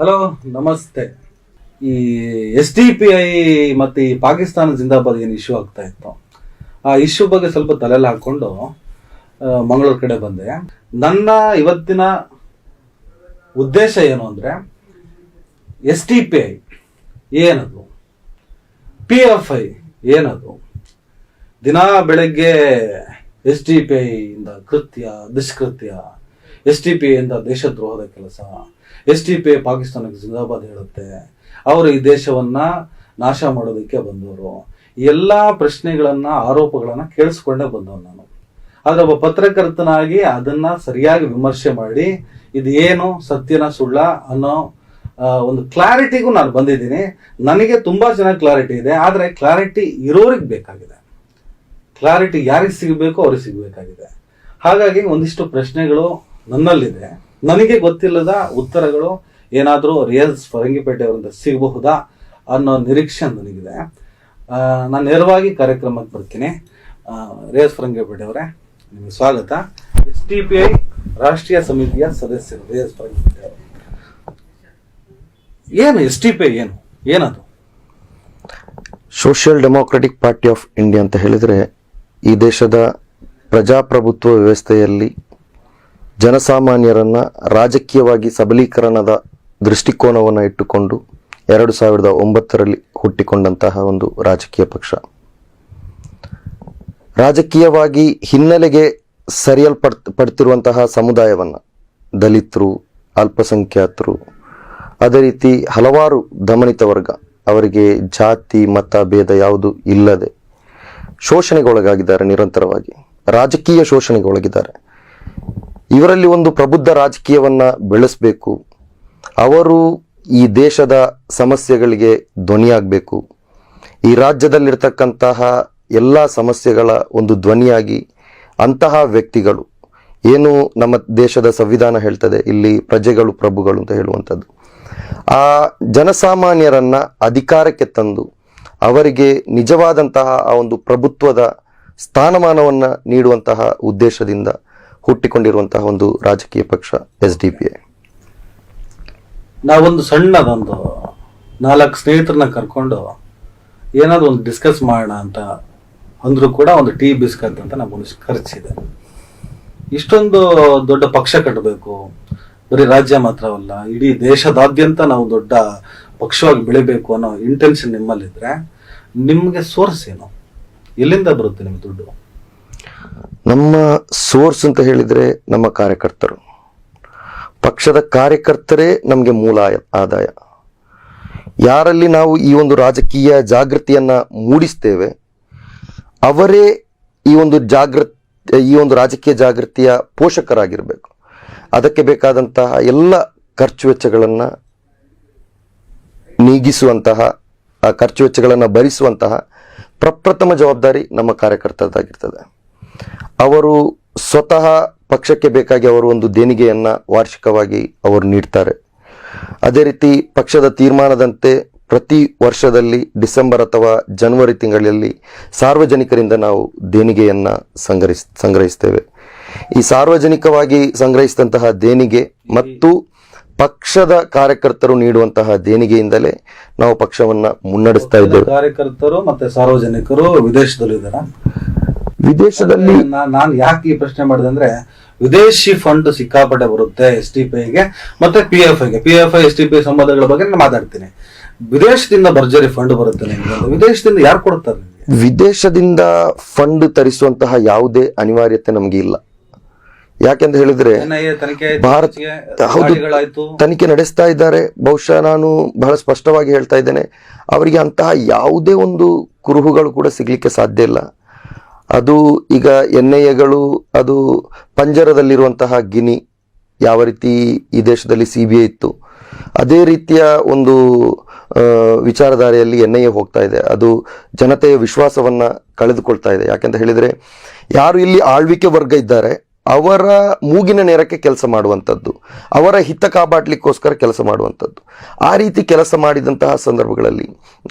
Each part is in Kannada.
ಹಲೋ, ನಮಸ್ತೆ. ಈ ಎಸ್ ಡಿ ಪಿ ಐ ಮತ್ತೆ ಈ ಪಾಕಿಸ್ತಾನ ಜಿಂದಾಬಾದ್ ಏನು ಇಶ್ಯೂ ಆಗ್ತಾ ಇತ್ತು? ಆ ಇಶ್ಯೂ ಬಗ್ಗೆ ಸ್ವಲ್ಪ ತಲೆಲ್ಲ ಹಾಕೊಂಡು ಮಂಗಳೂರು ಕಡೆ ಬಂದೆ. ನನ್ನ ಇವತ್ತಿನ ಉದ್ದೇಶ ಏನು ಅಂದ್ರೆ, ಎಸ್ ಡಿ ಪಿ ಐ ಏನದು? ಪಿ ಎಫ್ ಐ ಏನದು? ದಿನಾ ಬೆಳಗ್ಗೆ ಎಸ್ ಡಿ ಪಿ ಐ ಇಂದ ಕೃತ್ಯ, ದುಷ್ಕೃತ್ಯ, ಎಸ್ ಡಿ ಪಿ ಇಂದ ದೇಶದ್ರೋಹದ ಕೆಲಸ ಎಸ್ ಟಿ ಪಿ ಪಾಕಿಸ್ತಾನಕ್ಕೆ ಜಿಂದಾಬಾದ್ ಹೇಳುತ್ತೆ. ಅವರು ಈ ದೇಶವನ್ನ ನಾಶ ಮಾಡೋದಕ್ಕೆ ಬಂದವರು. ಎಲ್ಲ ಪ್ರಶ್ನೆಗಳನ್ನ, ಆರೋಪಗಳನ್ನ ಕೇಳಿಸ್ಕೊಂಡೇ ಬಂದವನು ನಾನು. ಆದ್ರೆ ಒಬ್ಬ ಪತ್ರಕರ್ತನಾಗಿ ಅದನ್ನ ಸರಿಯಾಗಿ ವಿಮರ್ಶೆ ಮಾಡಿ, ಇದು ಏನು ಸತ್ಯನ ಸುಳ್ಳ ಅನ್ನೋ ಒಂದು ಕ್ಲಾರಿಟಿಗೂ ನಾನು ಬಂದಿದ್ದೀನಿ. ನನಗೆ ತುಂಬಾ ಚೆನ್ನಾಗಿ ಕ್ಲಾರಿಟಿ ಇದೆ, ಆದರೆ ಕ್ಲಾರಿಟಿ ಇರೋರಿಗೆ ಬೇಕಾಗಿದೆ. ಕ್ಲಾರಿಟಿ ಯಾರಿಗೆ ಸಿಗಬೇಕು, ಅವ್ರಿಗೆ ಸಿಗಬೇಕಾಗಿದೆ. ಹಾಗಾಗಿ ಒಂದಿಷ್ಟು ಪ್ರಶ್ನೆಗಳು ನನ್ನಲ್ಲಿದೆ. ನನಗೆ ಗೊತ್ತಿಲ್ಲದ ಉತ್ತರಗಳು ಏನಾದರೂ ರಿಯಲ್ಸ್ ಫರಂಗಿಪೇಟೆಯವರಿಂದ ಸಿಗಬಹುದಾ ಅನ್ನೋ ನಿರೀಕ್ಷೆ ನನಗಿದೆ. ನಾನು ನೇರವಾಗಿ ಕಾರ್ಯಕ್ರಮಕ್ಕೆ ಬರ್ತೀನಿ. ರೇಸ್ ಫರಂಗಿಪೇಟೆ ಅವರೇ ನಿಮಗೆ ಸ್ವಾಗತ. ಎಸ್ ಟಿ ಪಿ ಐ ರಾಷ್ಟ್ರೀಯ ಸಮಿತಿಯ ಸದಸ್ಯರು ರೇಸ್ ಫರಂಗಿಪೇಟೆ ಏನು ಎಸ್ ಟಿ ಪಿ ಐ ಏನು? ಏನದು? Social democratic party of India ಅಂತ ಹೇಳಿದರೆ ಈ ದೇಶದ ಪ್ರಜಾಪ್ರಭುತ್ವ ವ್ಯವಸ್ಥೆಯಲ್ಲಿ ಜನಸಾಮಾನ್ಯರನ್ನು ರಾಜಕೀಯವಾಗಿ ಸಬಲೀಕರಣದ ದೃಷ್ಟಿಕೋನವನ್ನು ಇಟ್ಟುಕೊಂಡು ಎರಡು ಸಾವಿರದ ಒಂಬತ್ತರಲ್ಲಿ ಹುಟ್ಟಿಕೊಂಡಂತಹ ಒಂದು ರಾಜಕೀಯ ಪಕ್ಷ. ರಾಜಕೀಯವಾಗಿ ಹಿನ್ನೆಲೆಗೆ ಸರಿಯಲ್ಪಡ್, ಪಡ್ತಿರುವಂತಹ ಸಮುದಾಯವನ್ನು, ದಲಿತರು, ಅಲ್ಪಸಂಖ್ಯಾತರು, ಅದೇ ರೀತಿ ಹಲವಾರು ದಮನಿತ ವರ್ಗ ಅವರಿಗೆ ಜಾತಿ, ಮತ, ಭೇದ ಯಾವುದು ಇಲ್ಲದೆ ಶೋಷಣೆಗೊಳಗಾಗಿದ್ದಾರೆ ನಿರಂತರವಾಗಿ. ರಾಜಕೀಯ ಶೋಷಣೆಗೊಳಗಿದ್ದಾರೆ. ಇವರಲ್ಲಿ ಒಂದು ಪ್ರಬುದ್ಧ ರಾಜಕೀಯವನ್ನ ಬೆಳೆಸಬೇಕು. ಅವರು ಈ ದೇಶದ ಸಮಸ್ಯೆಗಳಿಗೆ ಧ್ವನಿಯಾಗಬೇಕು. ಈ ರಾಜ್ಯದಲ್ಲಿರ್ತಕ್ಕಂತಹ ಎಲ್ಲ ಸಮಸ್ಯೆಗಳ ಒಂದು ಧ್ವನಿಯಾಗಿ ಅಂತಹ ವ್ಯಕ್ತಿಗಳು, ಏನು ನಮ್ಮ ದೇಶದ ಸಂವಿಧಾನ ಹೇಳ್ತದೆ, ಇಲ್ಲಿ ಪ್ರಜೆಗಳು ಪ್ರಭುಗಳು ಅಂತ ಹೇಳುವಂಥದ್ದು, ಆ ಜನಸಾಮಾನ್ಯರನ್ನ ಅಧಿಕಾರಕ್ಕೆ ತಂದು ಅವರಿಗೆ ನಿಜವಾದಂತಹ ಆ ಒಂದು ಪ್ರಭುತ್ವದ ಸ್ಥಾನಮಾನವನ್ನು ನೀಡುವಂತಹ ಉದ್ದೇಶದಿಂದ ಹುಟ್ಟಿಕೊಂಡಿರುವಂತಹ ಒಂದು ರಾಜಕೀಯ ಪಕ್ಷ, ಎಸ್ ಡಿ ಪಿ ಐ. ನಾವೊಂದು ಸಣ್ಣದೊಂದು ನಾಲ್ಕು ಸ್ನೇಹಿತರನ್ನ ಕರ್ಕೊಂಡು ಏನಾದ್ರು ಒಂದು ಡಿಸ್ಕಸ್ ಮಾಡೋಣ ಅಂತ ಅಂದ್ರೂ ಕೂಡ ಒಂದು ಟೀ ಬಿಸ್ಕತ್ ಅಂತ ನಮ್ಗೊಂದು ಖರ್ಚಿದೆ ಇಷ್ಟೊಂದು ದೊಡ್ಡ ಪಕ್ಷ ಕಟ್ಟಬೇಕು. ಬರೀ ರಾಜ್ಯ ಮಾತ್ರವಲ್ಲ, ಇಡೀ ದೇಶದಾದ್ಯಂತ ನಾವು ದೊಡ್ಡ ಪಕ್ಷವಾಗಿ ಬೆಳಿಬೇಕು ಅನ್ನೋ ಇಂಟೆನ್ಷನ್ ನಿಮ್ಮಲ್ಲಿದ್ರೆ ನಿಮ್ಗೆ ಸೋರ್ಸ್ ಏನು? ಎಲ್ಲಿಂದ ಬರುತ್ತೆ ನಿಮ್ಗೆ ದುಡ್ಡು? ನಮ್ಮ ಸೋರ್ಸ್ ಅಂತ ಹೇಳಿದರೆ ನಮ್ಮ ಕಾರ್ಯಕರ್ತರು. ಪಕ್ಷದ ಕಾರ್ಯಕರ್ತರೇ ನಮಗೆ ಮೂಲ ಆದಾಯ. ಯಾರಲ್ಲಿ ನಾವು ಈ ಒಂದು ರಾಜಕೀಯ ಜಾಗೃತಿಯನ್ನು ಮೂಡಿಸ್ತೇವೆ, ಅವರೇ ಈ ಒಂದು ಜಾಗೃತಿ, ಈ ಒಂದು ರಾಜಕೀಯ ಜಾಗೃತಿಯ ಪೋಷಕರಾಗಿರಬೇಕು. ಅದಕ್ಕೆ ಬೇಕಾದಂತಹ ಎಲ್ಲ ಖರ್ಚು ವೆಚ್ಚಗಳನ್ನು ನೀಗಿಸುವಂತಹ, ಆ ಖರ್ಚು ವೆಚ್ಚಗಳನ್ನು ಭರಿಸುವಂತಹ ಪ್ರಪ್ರಥಮ ಜವಾಬ್ದಾರಿ ನಮ್ಮ ಕಾರ್ಯಕರ್ತರದಾಗಿರ್ತದೆ ಅವರು ಸ್ವತಃ ಪಕ್ಷಕ್ಕೆ ಬೇಕಾಗಿ ಅವರು ಒಂದು ದೇಣಿಗೆಯನ್ನ ವಾರ್ಷಿಕವಾಗಿ ಅವರು ನೀಡ್ತಾರೆ. ಅದೇ ರೀತಿ ಪಕ್ಷದ ತೀರ್ಮಾನದಂತೆ ಪ್ರತಿ ವರ್ಷದಲ್ಲಿ ಡಿಸೆಂಬರ್ ಅಥವಾ ಜನವರಿ ತಿಂಗಳಲ್ಲಿ ಸಾರ್ವಜನಿಕರಿಂದ ನಾವು ದೇಣಿಗೆಯನ್ನ ಸಂಗ್ರಹಿಸ್ ಸಂಗ್ರಹಿಸ್ತೇವೆ. ಈ ಸಾರ್ವಜನಿಕವಾಗಿ ಸಂಗ್ರಹಿಸಿದಂತಹ ದೇಣಿಗೆ ಮತ್ತು ಪಕ್ಷದ ಕಾರ್ಯಕರ್ತರು ನೀಡುವಂತಹ ದೇಣಿಗೆಯಿಂದಲೇ ನಾವು ಪಕ್ಷವನ್ನ ಮುನ್ನಡೆಸ್ತಾ ಇದ್ದೇವೆ. ಕಾರ್ಯಕರ್ತರು ಮತ್ತೆ ಸಾರ್ವಜನಿಕರು ವಿದೇಶದಲ್ಲಿ ಇದ್ದಾರಾ ವಿದೇಶದಲ್ಲಿ ನಾನು ಯಾಕೆ ಈ ಪ್ರಶ್ನೆ ಮಾಡಿದೆ ಅಂದ್ರೆ ವಿದೇಶಿ ಫಂಡ್ ಸಿಕ್ಕಾಪಟ್ಟೆ ಬರುತ್ತೆ ಎಸ್ ಟಿ ಪಿ ಐಗೆ ಮತ್ತೆ P F ಐಗೆ. P F I S T P I ಸಂಬಂಧಗಳ ಬಗ್ಗೆ ನಾನು ಮಾತಾಡ್ತೀನಿ. ವಿದೇಶದಿಂದ ಭರ್ಜರಿ ಫಂಡ್ ಬರುತ್ತೆ ನಿಮ್ಗೆ ವಿದೇಶದಿಂದ ಯಾರು ಕೊಡ್ತಾರೆ ವಿದೇಶದಿಂದ ಫಂಡ್ ತರಿಸುವಂತಹ ಯಾವುದೇ ಅನಿವಾರ್ಯತೆ ನಮಗೆ ಇಲ್ಲ. ಯಾಕೆಂತ ಹೇಳಿದ್ರೆ ಭಾರತ ಹೌದು ತನಿಖೆ ನಡೆಸ್ತಾ ಇದ್ದಾರೆ. ಬಹುಶಃ ನಾನು ಬಹಳ ಸ್ಪಷ್ಟವಾಗಿ ಹೇಳ್ತಾ ಇದ್ದೇನೆ. ಅವರಿಗೆ ಅಂತಹ ಯಾವುದೇ ಒಂದು ಕುರುಹುಗಳು ಕೂಡ ಸಿಗ್ಲಿಕ್ಕೆ ಸಾಧ್ಯ ಇಲ್ಲ. ಅದು ಈಗ ಎನ್ ಐ ಎಗಳು ಅದು ಪಂಜರದಲ್ಲಿರುವಂತಹ ಗಿನಿ ಯಾವ ರೀತಿ ಈ ದೇಶದಲ್ಲಿ ಸಿ ಬಿ ಐ ಇತ್ತು, ಅದೇ ರೀತಿಯ ಒಂದು ವಿಚಾರಧಾರೆಯಲ್ಲಿ ಎನ್ ಹೋಗ್ತಾ ಇದೆ. ಅದು ಜನತೆಯ ವಿಶ್ವಾಸವನ್ನ ಕಳೆದುಕೊಳ್ತಾ ಇದೆ. ಯಾಕೆಂತ ಹೇಳಿದರೆ, ಯಾರು ಇಲ್ಲಿ ಆಳ್ವಿಕೆ ವರ್ಗ ಇದ್ದಾರೆ, ಅವರ ಮೂಗಿನ ನೇರಕ್ಕೆ ಕೆಲಸ ಮಾಡುವಂಥದ್ದು, ಅವರ ಹಿತ ಕಾಪಾಡಲಿಕ್ಕೋಸ್ಕರ ಕೆಲಸ ಮಾಡುವಂಥದ್ದು, ಆ ರೀತಿ ಕೆಲಸ ಮಾಡಿದಂತಹ ಸಂದರ್ಭಗಳಲ್ಲಿ